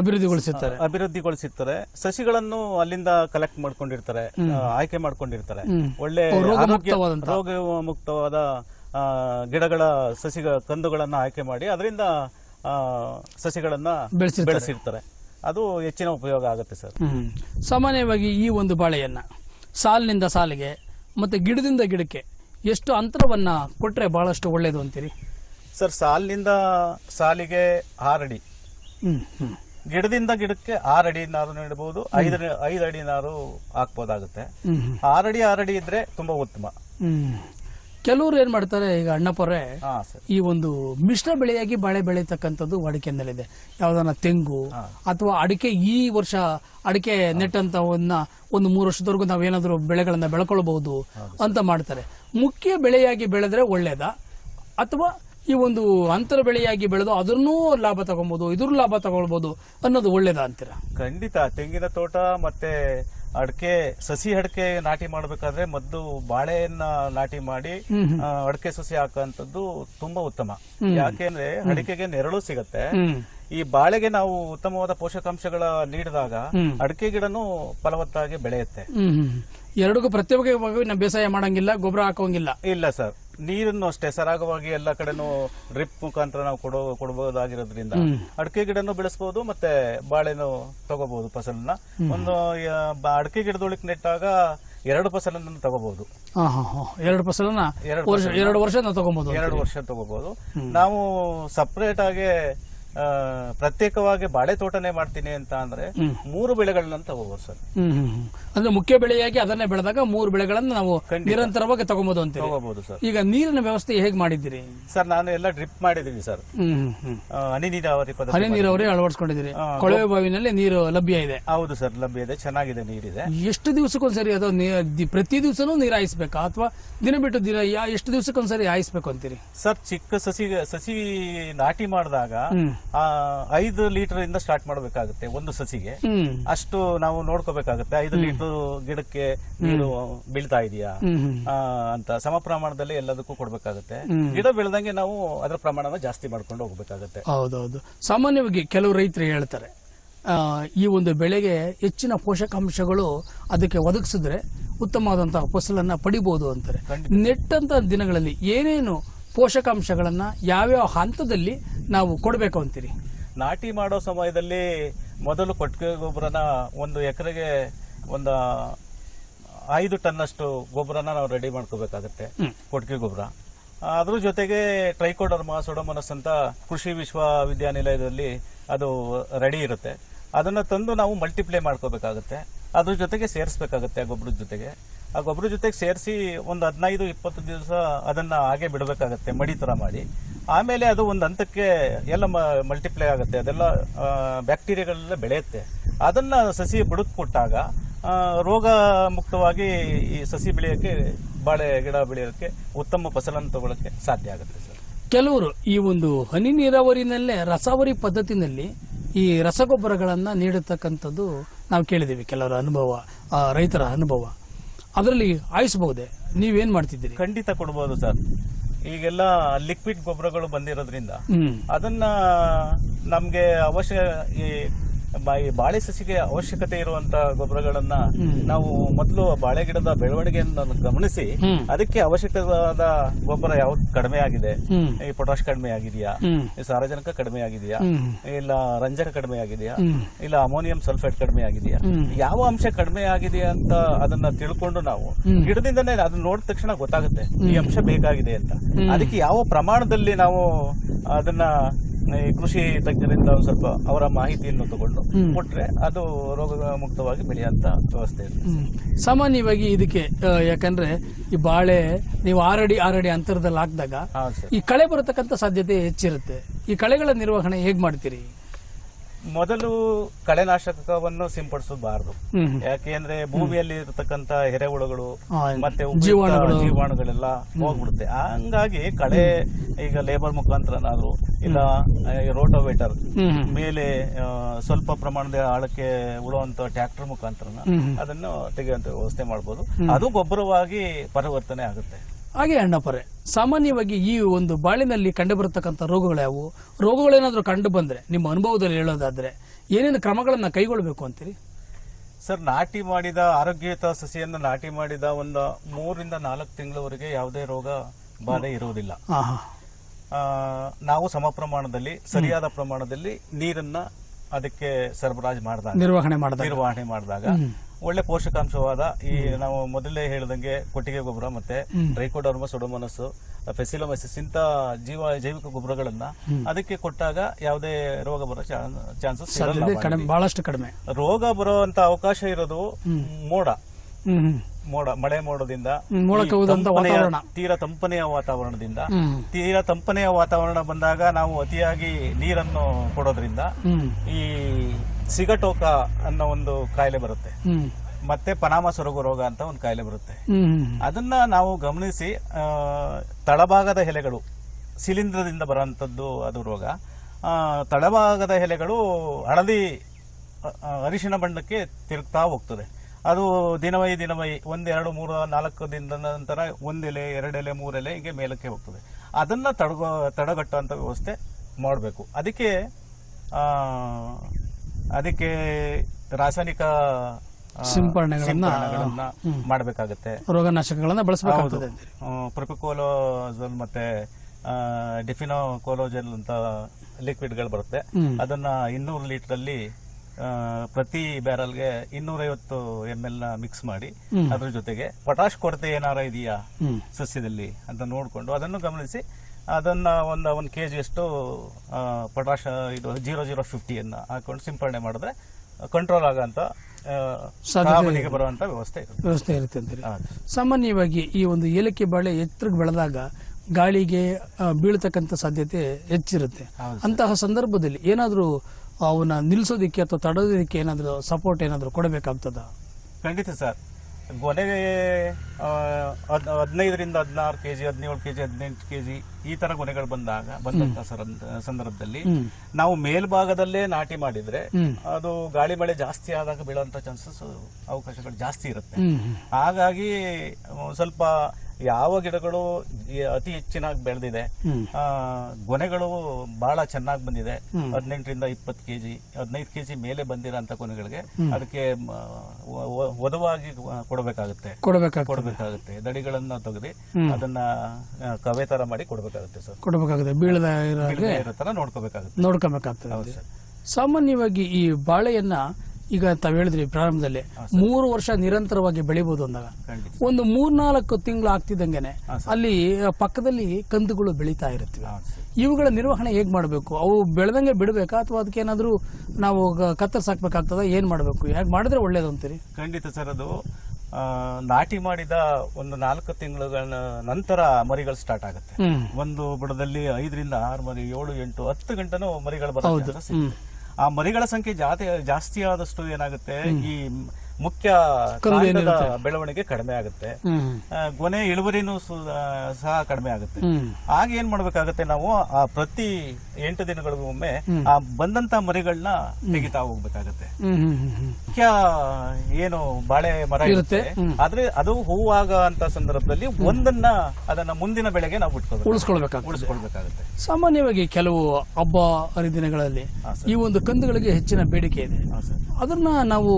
ಅಭಿವೃದ್ಧಿಗೊಳಿಸುತ್ತಾರೆ ಅಭಿವೃದ್ಧಿಗೊಳಿಸಿರ್ತಾರೆ. ಸಸಿಗಳನ್ನು ಅಲ್ಲಿಂದ ಕಲೆಕ್ಟ್ ಮಾಡ್ಕೊಂಡಿರ್ತಾರೆ. ಆಯ್ಕೆ ಮಾಡ್ಕೊಂಡಿರ್ತಾರೆ. ಒಳ್ಳೆ ರೋಗ ಮುಕ್ತವಾದ ಗಿಡಗಳ ಸಸಿಗಳ ಕಂದುಗಳನ್ನ ಆಯ್ಕೆ ಮಾಡಿ ಅದರಿಂದ ಸಸಿಗಳನ್ನ ಬೆಳೆಸಿರ್ತಾರೆ. ಅದು ಹೆಚ್ಚಿನ ಉಪಯೋಗ ಆಗುತ್ತೆ ಸರ್. ಸಾಮಾನ್ಯವಾಗಿ ಈ ಒಂದು ಬಾಳೆಯನ್ನ ಸಾಲಿನಿಂದ ಸಾಲಿಗೆ ಮತ್ತೆ ಗಿಡದಿಂದ ಗಿಡಕ್ಕೆ ಎಷ್ಟು ಅಂತರವನ್ನ ಕೊಟ್ರೆ ಬಹಳಷ್ಟು ಒಳ್ಳೇದು ಅಂತೀರಿ? ಸರ್ ಸಾಲಿನಿಂದ ಸಾಲಿಗೆ ಆರಡಿ. ಗಿಡದಿಂದ ಗಿಡಕ್ಕೆ ಆರು ಅಡಿ ನಾರು ನೆಡಬಹುದು. ಐದು ಐದು ಅಡಿ ನಾರು ಹಾಕ್ಬೋದಾಗುತ್ತೆ. ಹ್ಮ್ ಅಡಿ ಆರಡಿ ಆರಡಿ ಇದ್ರೆ ತುಂಬಾ ಉತ್ತಮ. ಕೆಲವರು ಏನ್ ಮಾಡ್ತಾರೆ ಈಗ ಅಣ್ಣಪ್ಪರೇ ಈ ಒಂದು ಮಿಶ್ರ ಬೆಳೆಯಾಗಿ ಬಾಳೆ ಬೆಳೀತಕ್ಕಂಥದ್ದು ವಾಡಿಕೆಯಲ್ಲಿದೆ ಯಾವ್ದಾನ ತೆಂಗು ಅಥವಾ ಅಡಿಕೆ ಈ ವರ್ಷ ಅಡಿಕೆ ನೆಟ್ಟಂತವನ್ನ ಒಂದು ಮೂರು ವರ್ಷದವರೆಗೂ ನಾವೇನಾದ್ರೂ ಬೆಳೆಗಳನ್ನ ಬೆಳ್ಕೊಳ್ಬಹುದು ಅಂತ ಮಾಡ್ತಾರೆ. ಮುಖ್ಯ ಬೆಳೆಯಾಗಿ ಬೆಳೆದ್ರೆ ಒಳ್ಳೇದಾ ಅಥವಾ ಈ ಒಂದು ಅಂತರ ಬೆಳೆಯಾಗಿ ಬೆಳೆದು ಅದನ್ನೂ ಲಾಭ ತಗೊಬಹುದು ಇದ್ರ ಲಾಭ ತಗೊಳ್ಬಹುದು ಅನ್ನೋದು ಒಳ್ಳೇದಾ ಅಂತೀರ? ಖಂಡಿತ. ತೆಂಗಿನ ತೋಟ ಮತ್ತೆ ಅಡಕೆ ಸಸಿ ಅಡಕೆ ನಾಟಿ ಮಾಡಬೇಕಾದ್ರೆ ಮದ್ದು ಬಾಳೆಯನ್ನ ನಾಟಿ ಮಾಡಿ ಅಡಕೆ ಸಸಿ ಹಾಕುವಂತದ್ದು ತುಂಬಾ ಉತ್ತಮ. ಯಾಕೆಂದ್ರೆ ಅಡಿಕೆಗೆ ನೆರಳು ಸಿಗತ್ತೆ. ಈ ಬಾಳೆಗೆ ನಾವು ಉತ್ತಮವಾದ ಪೋಷಕಾಂಶಗಳ ನೀಡಿದಾಗ ಅಡಕೆ ಗಿಡನು ಫಲವತ್ತಾಗಿ ಬೆಳೆಯುತ್ತೆ. ಎರಡಕ್ಕೂ. ಎರಡಿಗೂ ಪ್ರತ್ಯೇಕವಾಗಿ ನಾವು ಬೇಸಾಯ ಮಾಡಂಗಿಲ್ಲ ಗೊಬ್ಬರ ಹಾಕೋಂಗಿಲ್ಲ ಇಲ್ಲ ಸರ್. ನೀರನ್ನು ಅಷ್ಟೇ ಸರಾಗವಾಗಿ ಎಲ್ಲ ಕಡೆನೂ ಡ್ರಿಪ್ ಮುಖಾಂತರ ನಾವು ಕೊಡೋ ಕೊಡಬಹುದಾಗಿರೋದ್ರಿಂದ ಅಡಕೆ ಗಿಡನು ಬೆಳೆಸಬಹುದು ಮತ್ತೆ ಬಾಳೆನು ತಗೋಬಹುದು ಫಸಲನ್ನ. ಒಂದು ಅಡಿಕೆ ಗಿಡದೊಳಗೆ ನೆಟ್ಟಾಗ ಎರಡು ಫಸಲನ್ನು ತಗೋಬಹುದು ಎರಡು ಫಸಲನ್ನ ಎರಡು ವರ್ಷ ಎರಡು ವರ್ಷ ತಗೋಬಹುದು ಎರಡು ವರ್ಷ ತಗೋಬಹುದು ನಾವು ಸಪ್ರೇಟ್ ಆಗಿ ಪ್ರತ್ಯೇಕವಾಗಿ ಬಾಳೆ ತೋಟನೆ ಮಾಡ್ತೀನಿ ಅಂತ ಅಂದ್ರೆ ಮೂರು ಬೆಳೆಗಳನ್ನ ತಗೋಬಹುದು ಸರ್. ಅಂದ್ರೆ ಮುಖ್ಯ ಬೆಳೆಯಾಗಿ ಅದನ್ನೇ ಬೆಳೆದಾಗ ಮೂರು ಬೆಳೆಗಳನ್ನ ನಾವು ನಿರಂತರವಾಗಿ ತಗೊಬಹುದು ಅಂತ ತಗೋಬಹುದು ಸರ್. ಈಗ ನೀರಿನ ವ್ಯವಸ್ಥೆ ಹೇಗೆ ಮಾಡಿದ್ದೀರಿ? ಸರ್ ನಾನು ಎಲ್ಲ ಡ್ರಿಪ್ ಮಾಡಿದೀನಿ ಸರ್. ಹನಿ ನೀರಾವರಿ ಹನಿ ನೀರಾವರಿ ಅಳವಡಿಸ್ಕೊಂಡಿದ್ದೀರಿ. ಕೊಳವೆ ಬಾವಿನಲ್ಲಿ ನೀರು ಲಭ್ಯ ಇದೆ. ಹೌದು ಸರ್ ಲಭ್ಯ ಇದೆ. ಚೆನ್ನಾಗಿದೆ ನೀರಿದೆ. ಎಷ್ಟು ದಿವಸಕ್ಕೊಂದ್ಸರಿ ಅದು ಪ್ರತಿ ದಿವಸನೂ ನೀರು ಹಾಯಿಸ್ಬೇಕಾ? ಅಥವಾ ದಿನ ಬಿಟ್ಟು ದಿನ ಎಷ್ಟು ದಿವಸಕ್ಕೊಂದ್ಸರಿ ಹಾಯಿಸ್ಬೇಕು ಅಂತೀರಿ? ಸರ್ ಚಿಕ್ಕ ಸಸಿ ಸಸಿ ನಾಟಿ ಮಾಡಿದಾಗ. ಐದು ಲೀಟರ್ ಇಂದ ಸ್ಟಾರ್ಟ್ ಮಾಡಬೇಕಾಗುತ್ತೆ ಒಂದು ಸಸಿಗೆ. ಅಷ್ಟು ನಾವು ನೋಡ್ಕೋಬೇಕಾಗುತ್ತೆ. ಐದು ಲೀಟರ್ ಗಿಡಕ್ಕೆ ನೀರು ಬೀಳ್ತಾ ಇದೆಯಾ? ಅಂತ ಸಮ ಪ್ರಮಾಣದಲ್ಲಿ ಎಲ್ಲದಕ್ಕೂ ಕೊಡ್ಬೇಕಾಗುತ್ತೆ. ಗಿಡ ಬೆಳೆದಂಗೆ ನಾವು ಅದರ ಪ್ರಮಾಣನ ಜಾಸ್ತಿ ಮಾಡ್ಕೊಂಡು ಹೋಗ್ಬೇಕಾಗುತ್ತೆ. ಹೌದೌದು. ಸಾಮಾನ್ಯವಾಗಿ ಕೆಲವು ರೈತರು ಹೇಳ್ತಾರೆ ಈ ಒಂದು ಬೆಳೆಗೆ ಹೆಚ್ಚಿನ ಪೋಷಕಾಂಶಗಳು ಅದಕ್ಕೆ ಒದಗಿಸಿದ್ರೆ ಉತ್ತಮವಾದಂತಹ ಫಸಲನ್ನ ಪಡಿಬಹುದು ಅಂತಾರೆ. ನೆಟ್ಟಂತ ದಿನಗಳಲ್ಲಿ ಏನೇನು ಪೋಷಕಾಂಶಗಳನ್ನ ಯಾವ್ಯಾವ ಹಂತದಲ್ಲಿ ನಾವು ಕೊಡಬೇಕು ಅಂತೀರಿ? ನಾಟಿ ಮಾಡೋ ಸಮಯದಲ್ಲಿ ಮೊದಲು ಕೊಟ್ಟಿಗೆ ಗೊಬ್ಬರನ ಒಂದು ಎಕರೆಗೆ ಒಂದು ಐದು ಟನ್ನಷ್ಟು ಗೊಬ್ಬರನ ನಾವು ರೆಡಿ ಮಾಡ್ಕೋಬೇಕಾಗತ್ತೆ ಕೊಟ್ಟಿಗೆ ಗೊಬ್ಬರ. ಅದ್ರ ಜೊತೆಗೆ ಟ್ರೈಕೋಡರ್ಮಾ ಸೊಡೋಮನಸ್ ಅಂತ ಕೃಷಿ ವಿಶ್ವವಿದ್ಯಾನಿಲಯದಲ್ಲಿ ಅದು ರೆಡಿ ಇರುತ್ತೆ. ಅದನ್ನ ತಂದು ನಾವು ಮಲ್ಟಿಪ್ಲೈ ಮಾಡ್ಕೋಬೇಕಾಗತ್ತೆ. ಅದ್ರ ಜೊತೆಗೆ ಸೇರಿಸ್ಬೇಕಾಗತ್ತೆ ಆ ಗೊಬ್ಬರದ ಜೊತೆಗೆ. ಆ ಗೊಬ್ಬರ ಜೊತೆಗೆ ಸೇರಿಸಿ ಒಂದು ಹದಿನೈದು ಇಪ್ಪತ್ತು ದಿವಸ ಅದನ್ನ ಹಾಗೆ ಬಿಡಬೇಕಾಗತ್ತೆ, ಮಡಿ ಥರ ಮಾಡಿ. ಆಮೇಲೆ ಅದು ಒಂದು ಹಂತಕ್ಕೆ ಎಲ್ಲ ಮಲ್ಟಿಪ್ಲೈ ಆಗುತ್ತೆ. ಅದೆಲ್ಲ ಬ್ಯಾಕ್ಟೀರಿಯಾಗಳೆಲ್ಲ ಬೆಳೆಯುತ್ತೆ. ಅದನ್ನ ಸಸಿ ಬುಡಕ್ ಕೊಟ್ಟಾಗ ರೋಗ ಮುಕ್ತವಾಗಿ ಈ ಸಸಿ ಬೆಳೆಯೋಕ್ಕೆ, ಬಾಳೆ, ಗಿಡ ಬೆಳೆಯೋಕ್ಕೆ, ಉತ್ತಮ ಫಸಲನ್ನು ತಗೊಳ್ಳೋಕ್ಕೆ ಸಾಧ್ಯ ಆಗುತ್ತೆ ಸರ್. ಕೆಲವರು ಈ ಒಂದು ಹನಿ ನೀರಾವರಿನಲ್ಲೇ ರಸಾವರಿ ಪದ್ಧತಿನಲ್ಲಿ ಈ ರಸಗೊಬ್ಬರಗಳನ್ನು ನೀಡತಕ್ಕಂಥದ್ದು ನಾವು ಕೇಳಿದ್ದೀವಿ ಕೆಲವರ ಅನುಭವ ರೈತರ ಅನುಭವ. ಅದರಲ್ಲಿ ಆಯಿಸಬಹುದೇ? ನೀವೇನ್ ಮಾಡ್ತಿದ್ದೀರಿ? ಖಂಡಿತ ಕೊಡ್ಬೋದು ಸರ್. ಈಗೆಲ್ಲ ಲಿಕ್ವಿಡ್ ಗೊಬ್ಬರಗಳು ಬಂದಿರೋದ್ರಿಂದ ಅದನ್ನ ನಮ್ಗೆ ಅವಶ್ಯ ಈ ಬಾಳೆ ಸಸಿಗೆ ಅವಶ್ಯಕತೆ ಇರುವಂತ ಗೊಬ್ಬರಗಳನ್ನ ನಾವು ಮೊದಲು ಬಾಳೆ ಗಿಡದ ಬೆಳವಣಿಗೆಯನ್ನು ಗಮನಿಸಿ ಅದಕ್ಕೆ ಅವಶ್ಯಕವಾದ ಗೊಬ್ಬರ ಯಾವ್ದು ಕಡಿಮೆ ಆಗಿದೆ. ಈ ಪೊಟಾಶ್ ಕಡಿಮೆ ಆಗಿದೆಯಾ? ಸಾರಜನಕ ಕಡಿಮೆ ಆಗಿದೆಯಾ? ಇಲ್ಲ ರಂಜಕ ಕಡಿಮೆ ಆಗಿದೆಯಾ? ಇಲ್ಲ ಅಮೋನಿಯಂ ಸಲ್ಫೇಟ್ ಕಡಿಮೆ ಆಗಿದೆಯಾ? ಯಾವ ಅಂಶ ಕಡಿಮೆ ಆಗಿದೆಯಾ ಅಂತ ಅದನ್ನ ತಿಳ್ಕೊಂಡು ನಾವು. ಗಿಡದಿಂದನೇ ಅದನ್ನ ನೋಡಿದ ತಕ್ಷಣ ಗೊತ್ತಾಗುತ್ತೆ ಈ ಅಂಶ ಬೇಕಾಗಿದೆ ಅಂತ. ಅದಕ್ಕೆ ಯಾವ ಪ್ರಮಾಣದಲ್ಲಿ ನಾವು ಅದನ್ನ ಈ ಕೃಷಿ ತಜ್ಞರಿಂದ ಒಂದು ಸ್ವಲ್ಪ ಅವರ ಮಾಹಿತಿಯನ್ನು ತಗೊಂಡು ಕೊಟ್ಟರೆ ಅದು ರೋಗ ಮುಕ್ತವಾಗಿ ಬೆಳೆಯುವಂತ ವ್ಯವಸ್ಥೆ ಇದೆ. ಸಾಮಾನ್ಯವಾಗಿ ಇದಕ್ಕೆ ಯಾಕಂದ್ರೆ ಈ ಬಾಳೆ ನೀವು ಆರಡಿ ಆರಡಿ ಅಂತರದಲ್ಲಿ ಹಾಕಿದಾಗ ಈ ಕಳೆ ಬರತಕ್ಕಂತ ಸಾಧ್ಯತೆ ಹೆಚ್ಚಿರುತ್ತೆ. ಈ ಕಳೆಗಳ ನಿರ್ವಹಣೆ ಹೇಗ್ ಮಾಡ್ತೀರಿ? ಮೊದಲು ಕಳೆನಾಶಕವನ್ನು ಸಿಂಪಡಿಸಬಾರದು. ಯಾಕೆ ಯಾಕೆಂದ್ರೆ ಭೂಮಿಯಲ್ಲಿ ಇರತಕ್ಕಂತ ಎರೆಹುಳುಗಳು ಮತ್ತೆ ಜೀವಾಣುಗಳೆಲ್ಲ ಹೋಗ್ಬಿಡುತ್ತೆ. ಹಂಗಾಗಿ ಕಳೆ ಈಗ ಲೇಬರ್ ಮುಖಾಂತರನಾದ್ರು ಇಲ್ಲ ರೋಟೋವೇಟರ್ ಮೇಲೆ ಸ್ವಲ್ಪ ಪ್ರಮಾಣದ ಆಳಕ್ಕೆ ಉಳುವಂತ ಟ್ರಾಕ್ಟರ್ ಮುಖಾಂತರ ಅದನ್ನು ತೆಗೆಯುವಂತ ವ್ಯವಸ್ಥೆ ಮಾಡಬಹುದು ಅದು ಗೊಬ್ಬರವಾಗಿ ಪರಿವರ್ತನೆ ಆಗುತ್ತೆ. ಹಾಗೆ ಅಣ್ಣಪ್ಪರೆ ಸಾಮಾನ್ಯವಾಗಿ ಈ ಒಂದು ಬಾಳಿನಲ್ಲಿ ಕಂಡು ಬರತಕ್ಕಂಥ ರೋಗಗಳು ಯಾವುವು? ರೋಗಗಳೇನಾದ್ರೂ ಕಂಡು ಬಂದರೆ ನಿಮ್ಮ ಅನುಭವದಲ್ಲಿ ಹೇಳೋದಾದ್ರೆ ಏನೇನು ಕ್ರಮಗಳನ್ನು ಕೈಗೊಳ್ಳಬೇಕು ಅಂತೀರಿ? ಸರ್ ನಾಟಿ ಮಾಡಿದ ಆರೋಗ್ಯಯುತ ಸಸಿಯನ್ನು ನಾಟಿ ಮಾಡಿದ ಒಂದು ಮೂರಿಂದ ನಾಲ್ಕು ತಿಂಗಳವರೆಗೆ ಯಾವುದೇ ರೋಗ ಬಾಧೆ ಇರುವುದಿಲ್ಲ. ನಾವು ಸಮ ಪ್ರಮಾಣದಲ್ಲಿ ಸರಿಯಾದ ಪ್ರಮಾಣದಲ್ಲಿ ನೀರನ್ನ ಅದಕ್ಕೆ ಸರಬರಾಜು ಮಾಡಿದಾಗ ನಿರ್ವಹಣೆ ಮಾಡಿದಾಗ. ಒಳ್ಳೆ ಪೋಷಕಾಂಶವಾದ ಈ ನಾವು ಮೊದಲೇ ಹೇಳಿದಂಗೆ ಕೊಟ್ಟಿಗೆ ಗೊಬ್ಬರ ಮತ್ತೆ ಟ್ರೈಕೋಡರ್ಮ ಸೊಡೋಮನಸ್ ಫೆಸಿಲೋಮಸಿಸ್ ಇಂತ ಜೀವ ಜೈವಿಕ ಗೊಬ್ಬರಗಳನ್ನ ಅದಕ್ಕೆ ಕೊಟ್ಟಾಗ ಯಾವುದೇ ರೋಗ ಬರೋ ಚಾನ್ಸಸ್ ಬಹಳಷ್ಟು ಕಡಿಮೆ. ರೋಗ ಬರುವಂತ ಅವಕಾಶ ಇರೋದು ಮೋಡ. ಮೋಡ ಮಳೆ ಮೋಡದಿಂದ ತೀರ ತಂಪನೆಯ- ವಾತಾವರಣದಿಂದ ತೀರಾ ತಂಪನೆಯ ವಾತಾವರಣ ಬಂದಾಗ ನಾವು ಅತಿಯಾಗಿ ನೀರನ್ನು ಕೊಡೋದ್ರಿಂದ ಈ ಸಿಗಟೋಕ ಅನ್ನೋ ಒಂದು ಕಾಯಿಲೆ ಬರುತ್ತೆ. ಮತ್ತೆ ಪನಾಮ ಸೊರಗು ರೋಗ ಅಂತ ಒಂದು ಕಾಯಿಲೆ ಬರುತ್ತೆ. ಅದನ್ನ ನಾವು ಗಮನಿಸಿ ತಳಭಾಗದ ಎಲೆಗಳು ಶಿಲೀಂಧ್ರದಿಂದ ಬರುವಂಥದ್ದು ಅದು ರೋಗ. ತಳಭಾಗದ ಎಲೆಗಳು ಹಳದಿ ಅ, ಅ, ಬಣ್ಣಕ್ಕೆ ತಿರುಗ್ತಾ ಹೋಗ್ತದೆ. ಅದು ದಿನವೈ ದಿನವೈ ಒಂದೆರಡು ಮೂರು ನಾಲ್ಕು ದಿನದ ನಂತರ ಒಂದೆಲೆ ಎರಡೆಲೆ ಮೂರೆಲೆ ಹೀಗೆ ಮೇಲಕ್ಕೆ ಹೋಗ್ತದೆ. ಅದನ್ನ ತಡಗೋ ತಡೆಗಟ್ಟುವಂಥ ವ್ಯವಸ್ಥೆ ಮಾಡಬೇಕು. ಅದಕ್ಕೆ ಆ, ಅದಕ್ಕೆ ರಾಸಾಯನಿಕ ಆ, ಸಿಂಪರಣೆಗಳನ್ನ- ಸಿಂಪರಣೆಗಳನ್ನ ಮಾಡಬೇಕಾಗತ್ತೆ. ರೋಗನಾಶಕಗಳನ್ನ ಬಳಸಬೇಕಾಗ್ತದೆ ಪ್ರೊಪಿಕೋಲೋಜಲ್ ಮತ್ತೆ ಡಿಫಿನೋ ಕೋಲೋಜಲ್ ಅಂತ ಲಿಕ್ವಿಡ್ಗಳು ಬರುತ್ತೆ. ಹ್ಮ್. ಅದನ್ನ ಇನ್ನೂರು ಲೀಟರ್ ಅಲ್ಲಿ ಆ, ಪ್ರತಿ ಬ್ಯಾರಲ್ಗೆ ಇನ್ನೂರೈವತ್ತು ಎಂ ಎಲ್ನ ಮಿಕ್ಸ್ ಮಾಡಿ ಅದ್ರ ಜೊತೆಗೆ ಪೊಟಾಶ್ ಕೊರತೆ ಏನಾರ ಇದೆಯಾ ಹ್ಮ್. ಸಸ್ಯದಲ್ಲಿ ಅಂತ ನೋಡಿಕೊಂಡು ಅದನ್ನು ಗಮನಿಸಿ ಅದನ್ನ ಒಂದು ಒಂದು ಕೆ ಜಿಯಷ್ಟು ಪೊಟಾಶ ಇದು ಜೀರೋ ಜೀರೋ ಫಿಫ್ಟಿಯನ್ನು ಹಾಕೊಂಡು ಸಿಂಪಡಣೆ ಮಾಡಿದ್ರೆ ಕಂಟ್ರೋಲ್ ಆಗೋಂಥ ಕಾವಲಿಗೆ ಬರುವಂಥ ವ್ಯವಸ್ಥೆ ಇರುತ್ತೆ. ವ್ಯವಸ್ಥೆ ಇರುತ್ತೆ ಅಂತೀರಿ. ಸಾಮಾನ್ಯವಾಗಿ ಈ ಒಂದು ಏಲಕ್ಕಿ ಬಾಳೆ ಎತ್ತರಕ್ಕೆ ಬೆಳೆದಾಗ ಗಾಳಿಗೆ ಆ, ಬೀಳ್ತಕ್ಕಂಥ ಸಾಧ್ಯತೆ ಹೆಚ್ಚಿರುತ್ತೆ. ಅಂತಹ ಸಂದರ್ಭದಲ್ಲಿ ಏನಾದರೂ ಅವನ್ನ ನಿಲ್ಲಿಸೋದಿಕ್ಕೆ ಅಥವಾ ತಡೆಯೋದಕ್ಕೆ ಏನಾದರೂ ಸಪೋರ್ಟ್ ಏನಾದರೂ ಕೊಡಬೇಕಾಗ್ತದ? ಖಂಡಿತ ಸರ್. ಗೊನೆಗೆ ಹದ್- ಹದಿನೈದರಿಂದ ಹದಿನಾರು ಕೆ ಜಿ ಹದಿನೇಳು ಕೆ ಜಿ ಹದಿನೆಂಟು ಕೆ ಜಿ ಈ ತರ ಗೊನೆಗಳು ಬಂದಾಗ ಬಂದಂತ ಸರ- ಸಂದರ್ಭದಲ್ಲಿ ನಾವು ಮೇಲ್ಭಾಗದಲ್ಲೇ ನಾಟಿ ಮಾಡಿದ್ರೆ ಅದು ಗಾಳಿ ಮಳೆ ಜಾಸ್ತಿ ಆದಾಗ ಬೀಳುವಂತ ಚಾನ್ಸಸ್ ಅವಕಾಶಗಳು ಜಾಸ್ತಿ ಇರುತ್ತೆ. ಹಾಗಾಗಿ ಸ್ವಲ್ಪ ಯಾವ ಗಿಡಗಳು ಅತಿ ಹೆಚ್ಚಿನಾಗಿ ಬೆಳೆದಿದೆ ಆ ಗೊನೆಗಳು ಬಹಳ ಚೆನ್ನಾಗಿ ಬಂದಿದೆ. ಹದಿನೆಂಟರಿಂದ ಇಪ್ಪತ್ತು ಕೆಜಿ ಹದಿನೈದು ಕೆಜಿ ಮೇಲೆ ಬಂದಿರೋಂಥ ಕೊನೆಗಳಿಗೆ ಅದಕ್ಕೆ ಒದವಾಗಿ ಕೊಡಬೇಕಾಗುತ್ತೆ. ಕೊಡಬೇಕಾಗುತ್ತೆ. ದಡಿಗಳನ್ನ ತೆಗೆದು ಅದನ್ನ ಕವೆ ತರ ಮಾಡಿ ಕೊಡಬೇಕಾಗುತ್ತೆ ಸರ್. ಕೊಡಬೇಕಾಗುತ್ತೆ. ಬೀಳದ ತರ ನೋಡ್ಕೋಬೇಕಾಗುತ್ತೆ. ನೋಡ್ಕೊಬೇಕಾಗ್ತದೆ. ಸರ್. ಸಾಮಾನ್ಯವಾಗಿ ಈ ಬಾಳೆಯನ್ನ ಈಗ ತಾವು ಹೇಳಿದ್ರಿ ಪ್ರಾರಂಭದಲ್ಲಿ ಮೂರು ವರ್ಷ ನಿರಂತರವಾಗಿ ಬೆಳಿಬಹುದು ಅಂದಾಗ. ಒಂದು ಮೂರ್ನಾಲ್ಕು ತಿಂಗಳು ಆಗ್ತಿದ್ದಂಗೆನೆ ಅಲ್ಲಿ ಪಕ್ಕದಲ್ಲಿ ಕಂದುಗಳು ಬೆಳೀತಾ ಇರುತ್ತವೆ. ಇವುಗಳ ನಿರ್ವಹಣೆ ಹೇಗ್ ಮಾಡಬೇಕು? ಅವು ಬೆಳೆದಂಗೆ ಬಿಡಬೇಕಾ ಅಥವಾ ಅದಕ್ಕೆ ಏನಾದರೂ ನಾವು ಕತ್ತರಿಸಾಕ್ಬೇಕಾಗ್ತದ ಏನ್ ಮಾಡಬೇಕು? ಹೇಗೆ ಮಾಡಿದ್ರೆ ಒಳ್ಳೇದು ಅಂತೀರಿ? ಖಂಡಿತ ಸರ್ ಅದು ನಾಟಿ ಮಾಡಿದ ಒಂದು ನಾಲ್ಕು ತಿಂಗಳ ನಂತರ ಮರಿಗಳು ಸ್ಟಾರ್ಟ್ ಆಗುತ್ತೆ. ಒಂದು ಬುಡದಲ್ಲಿ ಐದರಿಂದ ಆರು ಮರಿ ಏಳು ಎಂಟು ಹತ್ತು ಗಂಟೆನೂ ಮರಿಗಳು ಬರುತ್ತೆ ಆ ಮರಿಗಳ ಸಂಖ್ಯೆ ಜಾತಿ ಜಾಸ್ತಿ ಆದಷ್ಟು ಏನಾಗುತ್ತೆ? ಈ ಮುಖ್ಯ ಕಾಂಡದ ಬೆಳವಣಿಗೆ ಕಡಿಮೆ ಆಗುತ್ತೆ. ಗೊನೆ ಇಳುವರಿನೂ ಸಹ ಕಡಿಮೆ ಆಗುತ್ತೆ. ಆಗ ಏನ್ ಮಾಡ್ಬೇಕಾಗತ್ತೆ ನಾವು ಆ ಪ್ರತಿ ಎಂಟು ದಿನಗಳಿಗೊಮ್ಮೆ ಆ ಬಂದಂತ ಮರಿಗಳನ್ನ ತೆಗಿತಾ ಹೋಗ್ಬೇಕಾಗತ್ತೆ. ಮುಖ್ಯ ಏನು ಬಾಳೆ ಮರ ಇರುತ್ತೆ. ಆದ್ರೆ ಅದು ಹೂವಾಗ ಅಂತ ಸಂದರ್ಭದಲ್ಲಿ ಒಂದನ್ನ ಅದನ್ನ ಮುಂದಿನ ಬೆಳೆಗೆ ನಾವು ಬಿಟ್ಕೋಬೇಕು ಉಳಿಸ್ಕೊಳ್ಬೇಕಾಗುತ್ತೆ. ಸಾಮಾನ್ಯವಾಗಿ ಕೆಲವು ಹಬ್ಬ ಹರಿದಿನಗಳಲ್ಲಿ ಈ ಒಂದು ಕಂದುಗಳಿಗೆ ಹೆಚ್ಚಿನ ಬೇಡಿಕೆ ಇದೆ. ಅದನ್ನ ನಾವು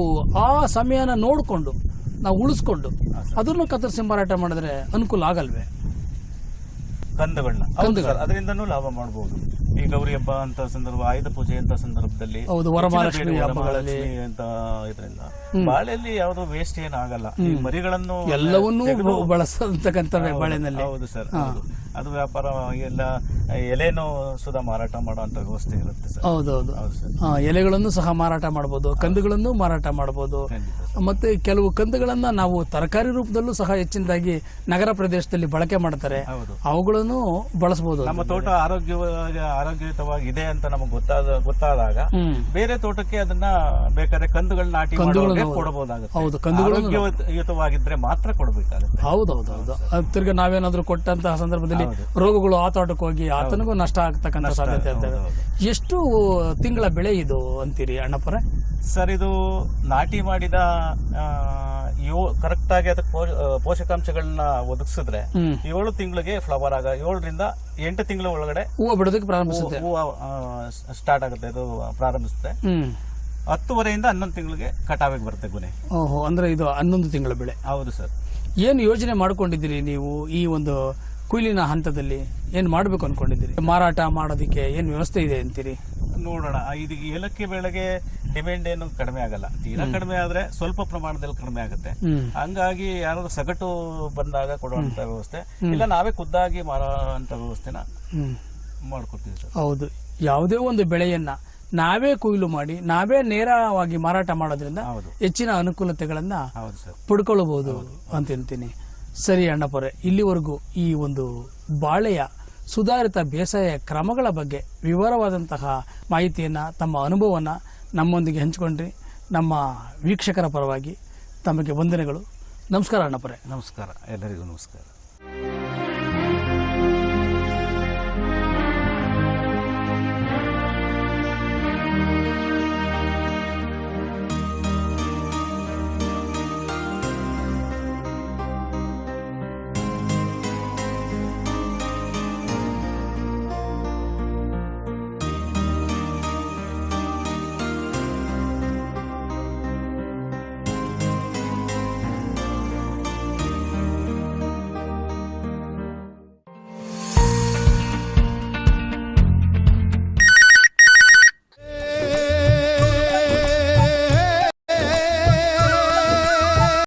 ಆ ಸಮಯನ ನೋಡಿಕೊಂಡು ನಾವು ಉಳಿಸ್ಕೊಂಡು ಅದನ್ನು ಕತ್ತರಿಸಿ ಮಾರಾಟ ಮಾಡಿದ್ರೆ ಅನುಕೂಲ ಆಗಲ್ವೇ? ಕಂದಗಳನ್ನ. ಅದರಿಂದನೂ ಲಾಭ ಮಾಡಬಹುದು ಈ ಗೌರಿ ಹಬ್ಬ ಅಂತ ಸಂದರ್ಭ ಆಯುಧ ಪೂಜೆ ಅಂತ ಸಂದರ್ಭದಲ್ಲಿ ಹೌದು, ವರಮಹಾಲಕ್ಷ್ಮಿ ಹೆಚ್ಚಿನ ಹಬ್ಬಗಳಲ್ಲಿ. ವರಮಹಾಲಕ್ಷ್ಮಿ ಅಂತ ಇದರಿಂದ. ಬಾಳೆಯಲ್ಲಿ ಯಾವ್ದು ವೇಸ್ಟ್ ಏನು ಆಗಲ್ಲ. ಈ ಮರಿಗಳನ್ನು ಎಲ್ಲವನ್ನೂ ಬಳಸತಕ್ಕಂತ ಬಾಳೆನಲ್ಲಿ. ಹೌದು ಸರ್. ಅದು ವ್ಯಾಪಾರ ಎಲ್ಲ ಎಲೆನೂ ಸುಧಾ ಮಾರಾಟ ಮಾಡುವಂತ ವ್ಯವಸ್ಥೆ ಇರುತ್ತೆ ಸರ್. ಹೌದು ಹೌದು. ಎಲೆಗಳನ್ನು ಸಹ ಮಾರಾಟ ಮಾಡಬಹುದು ಕಂದುಗಳನ್ನು ಮಾರಾಟ ಮಾಡಬಹುದು ಮತ್ತೆ ಕೆಲವು ಕಂದುಗಳನ್ನ ನಾವು ತರಕಾರಿ ರೂಪದಲ್ಲೂ ಸಹ ಹೆಚ್ಚಿನದಾಗಿ ನಗರ ಪ್ರದೇಶದಲ್ಲಿ ಬಳಕೆ ಮಾಡ್ತಾರೆ. ಅವುಗಳನ್ನು ಬಳಸಬಹುದು ನಮ್ಮ ತೋಟ ಆರೋಗ್ಯ ಆರೋಗ್ಯಯುತವಾಗಿ ಇದೆ ಅಂತ ನಮಗೆ ಗೊತ್ತಾದ ಗೊತ್ತಾದಾಗ ಬೇರೆ ತೋಟಕ್ಕೆ ಅದನ್ನ ಬೇಕಾದ್ರೆ ಕಂದುಗಳನ್ನ ನಾಟಿ ಕೊಡಬಹುದಾಗುತ್ತೆ ಹೌದು, ಕಂದುಗಳು ಆರೋಗ್ಯಯುತವಾಗಿದ್ರೆ ಮಾತ್ರ ಕೊಡಬೇಕಾಗುತ್ತೆ. ಹೌದೌದು ಹೌದು. ತಿರ್ಗಿ ನಾವೇನಾದ್ರೂ ಕೊಟ್ಟಂತಹ ಸಂದರ್ಭದಲ್ಲಿ ರೋಗಗಳು ಆತೋಟಕ್ಕೆ ಹೋಗಿ ಆತನಿಗೂ ನಷ್ಟ ಆಗ್ತಕ್ಕಂಥ ಸಾಧ್ಯತೆ ಅಂತೇಳಿ ಎಷ್ಟು ತಿಂಗಳ ಬೆಳೆ ಇದು ಅಂತೀರಿ ಅಣ್ಣಪ್ಪರ ಸರ್ ಇದು ನಾಟಿ ಮಾಡಿದ ಕರೆಕ್ಟ್ ಆಗಿ ಅದಕ್ಕೆ ಪೋಷಕಾಂಶಗಳನ್ನ ಒದಗಿಸಿದ್ರೆ ಏಳು ತಿಂಗಳಿಗೆ ಫ್ಲವರ್ ಆಗ ಏಳರಿಂದ ಎಂಟು ತಿಂಗಳ ಒಳಗಡೆ ಹೂವು ಬಿಡೋದಕ್ಕೆ ಪ್ರಾರಂಭಿಸುತ್ತೆ. ಹೂವು ಸ್ಟಾರ್ಟ್ ಆಗುತ್ತೆ ಅದು ಪ್ರಾರಂಭಿಸುತ್ತೆ. ಹತ್ತುವರೆಯಿಂದ ಹನ್ನೊಂದು ತಿಂಗಳಿಗೆ ಕಟಾವಿಗೆ ಬರುತ್ತೆ ಗುನೆ. ಓಹೋ ಅಂದ್ರೆ ಇದು ಹನ್ನೊಂದು ತಿಂಗಳ ಬೆಳೆ. ಹೌದು ಸರ್. ಏನು ಯೋಜನೆ ಮಾಡ್ಕೊಂಡಿದ್ದೀರಿ ನೀವು ಈ ಒಂದು ಕುಯ್ಲಿನ ಹಂತದಲ್ಲಿ? ಏನು ಮಾಡಬೇಕು ಅನ್ಕೊಂಡಿದ್ದೀರಿ? ಮಾರಾಟ ಮಾಡೋದಕ್ಕೆ ಏನು ವ್ಯವಸ್ಥೆ ಇದೆ ಅಂತೀರಿ? ನೋಡೋಣ ಇದು ಏಲಕ್ಕಿ ಬೆಳೆಗೆ ಡಿಮ್ಯಾಂಡ್ ಏನು ಕಡಿಮೆ ಆಗಲ್ಲ. ತೀರಾ ಕಡಿಮೆ ಆದ್ರೆ ಸ್ವಲ್ಪ ಪ್ರಮಾಣದಲ್ಲಿ ಕಡಿಮೆ ಆಗುತ್ತೆ. ಹಂಗಾಗಿ ಯಾರಾದ್ರೂ ಸಗಟು ಬಂದಾಗ ಕೊಡುವಂತ ವ್ಯವಸ್ಥೆ. ಇಲ್ಲ ನಾವೇ ಖುದ್ದಾಗಿ ಮಾರುವಂತ ವ್ಯವಸ್ಥೆನ ಮಾಡ್ಕೊತೀವಿ ಮಾಡ್ಕೊಡ್ತೀವಿ ಸರ್. ಹೌದು. ಯಾವುದೇ ಒಂದು ಬೆಳೆಯನ್ನ ನಾವೇ ಕೊಯ್ಲು ಮಾಡಿ ನಾವೇ ನೇರವಾಗಿ ಮಾರಾಟ ಮಾಡೋದ್ರಿಂದ ಹೆಚ್ಚಿನ ಅನುಕೂಲತೆಗಳನ್ನ ಹೌದು. ಅಂತ ಹೇಳ್ತೀನಿ. ಸರಿ ಅಣ್ಣಪೊರೆ ಇಲ್ಲಿವರೆಗೂ ಈ ಒಂದು ಬಾಳೆಯ ಸುಧಾರಿತ ಬೇಸಾಯ ಕ್ರಮಗಳ ಬಗ್ಗೆ ವಿವರವಾದಂತಹ ಮಾಹಿತಿಯನ್ನು ತಮ್ಮ ಅನುಭವವನ್ನು ನಮ್ಮೊಂದಿಗೆ ಹಂಚಿಕೊಂಡ್ರಿ. ನಮ್ಮ ವೀಕ್ಷಕರ ಪರವಾಗಿ ತಮಗೆ ವಂದನೆಗಳು. ನಮಸ್ಕಾರ ಅಣ್ಣಪೊರೆ. ನಮಸ್ಕಾರ. ಎಲ್ಲರಿಗೂ ನಮಸ್ಕಾರ.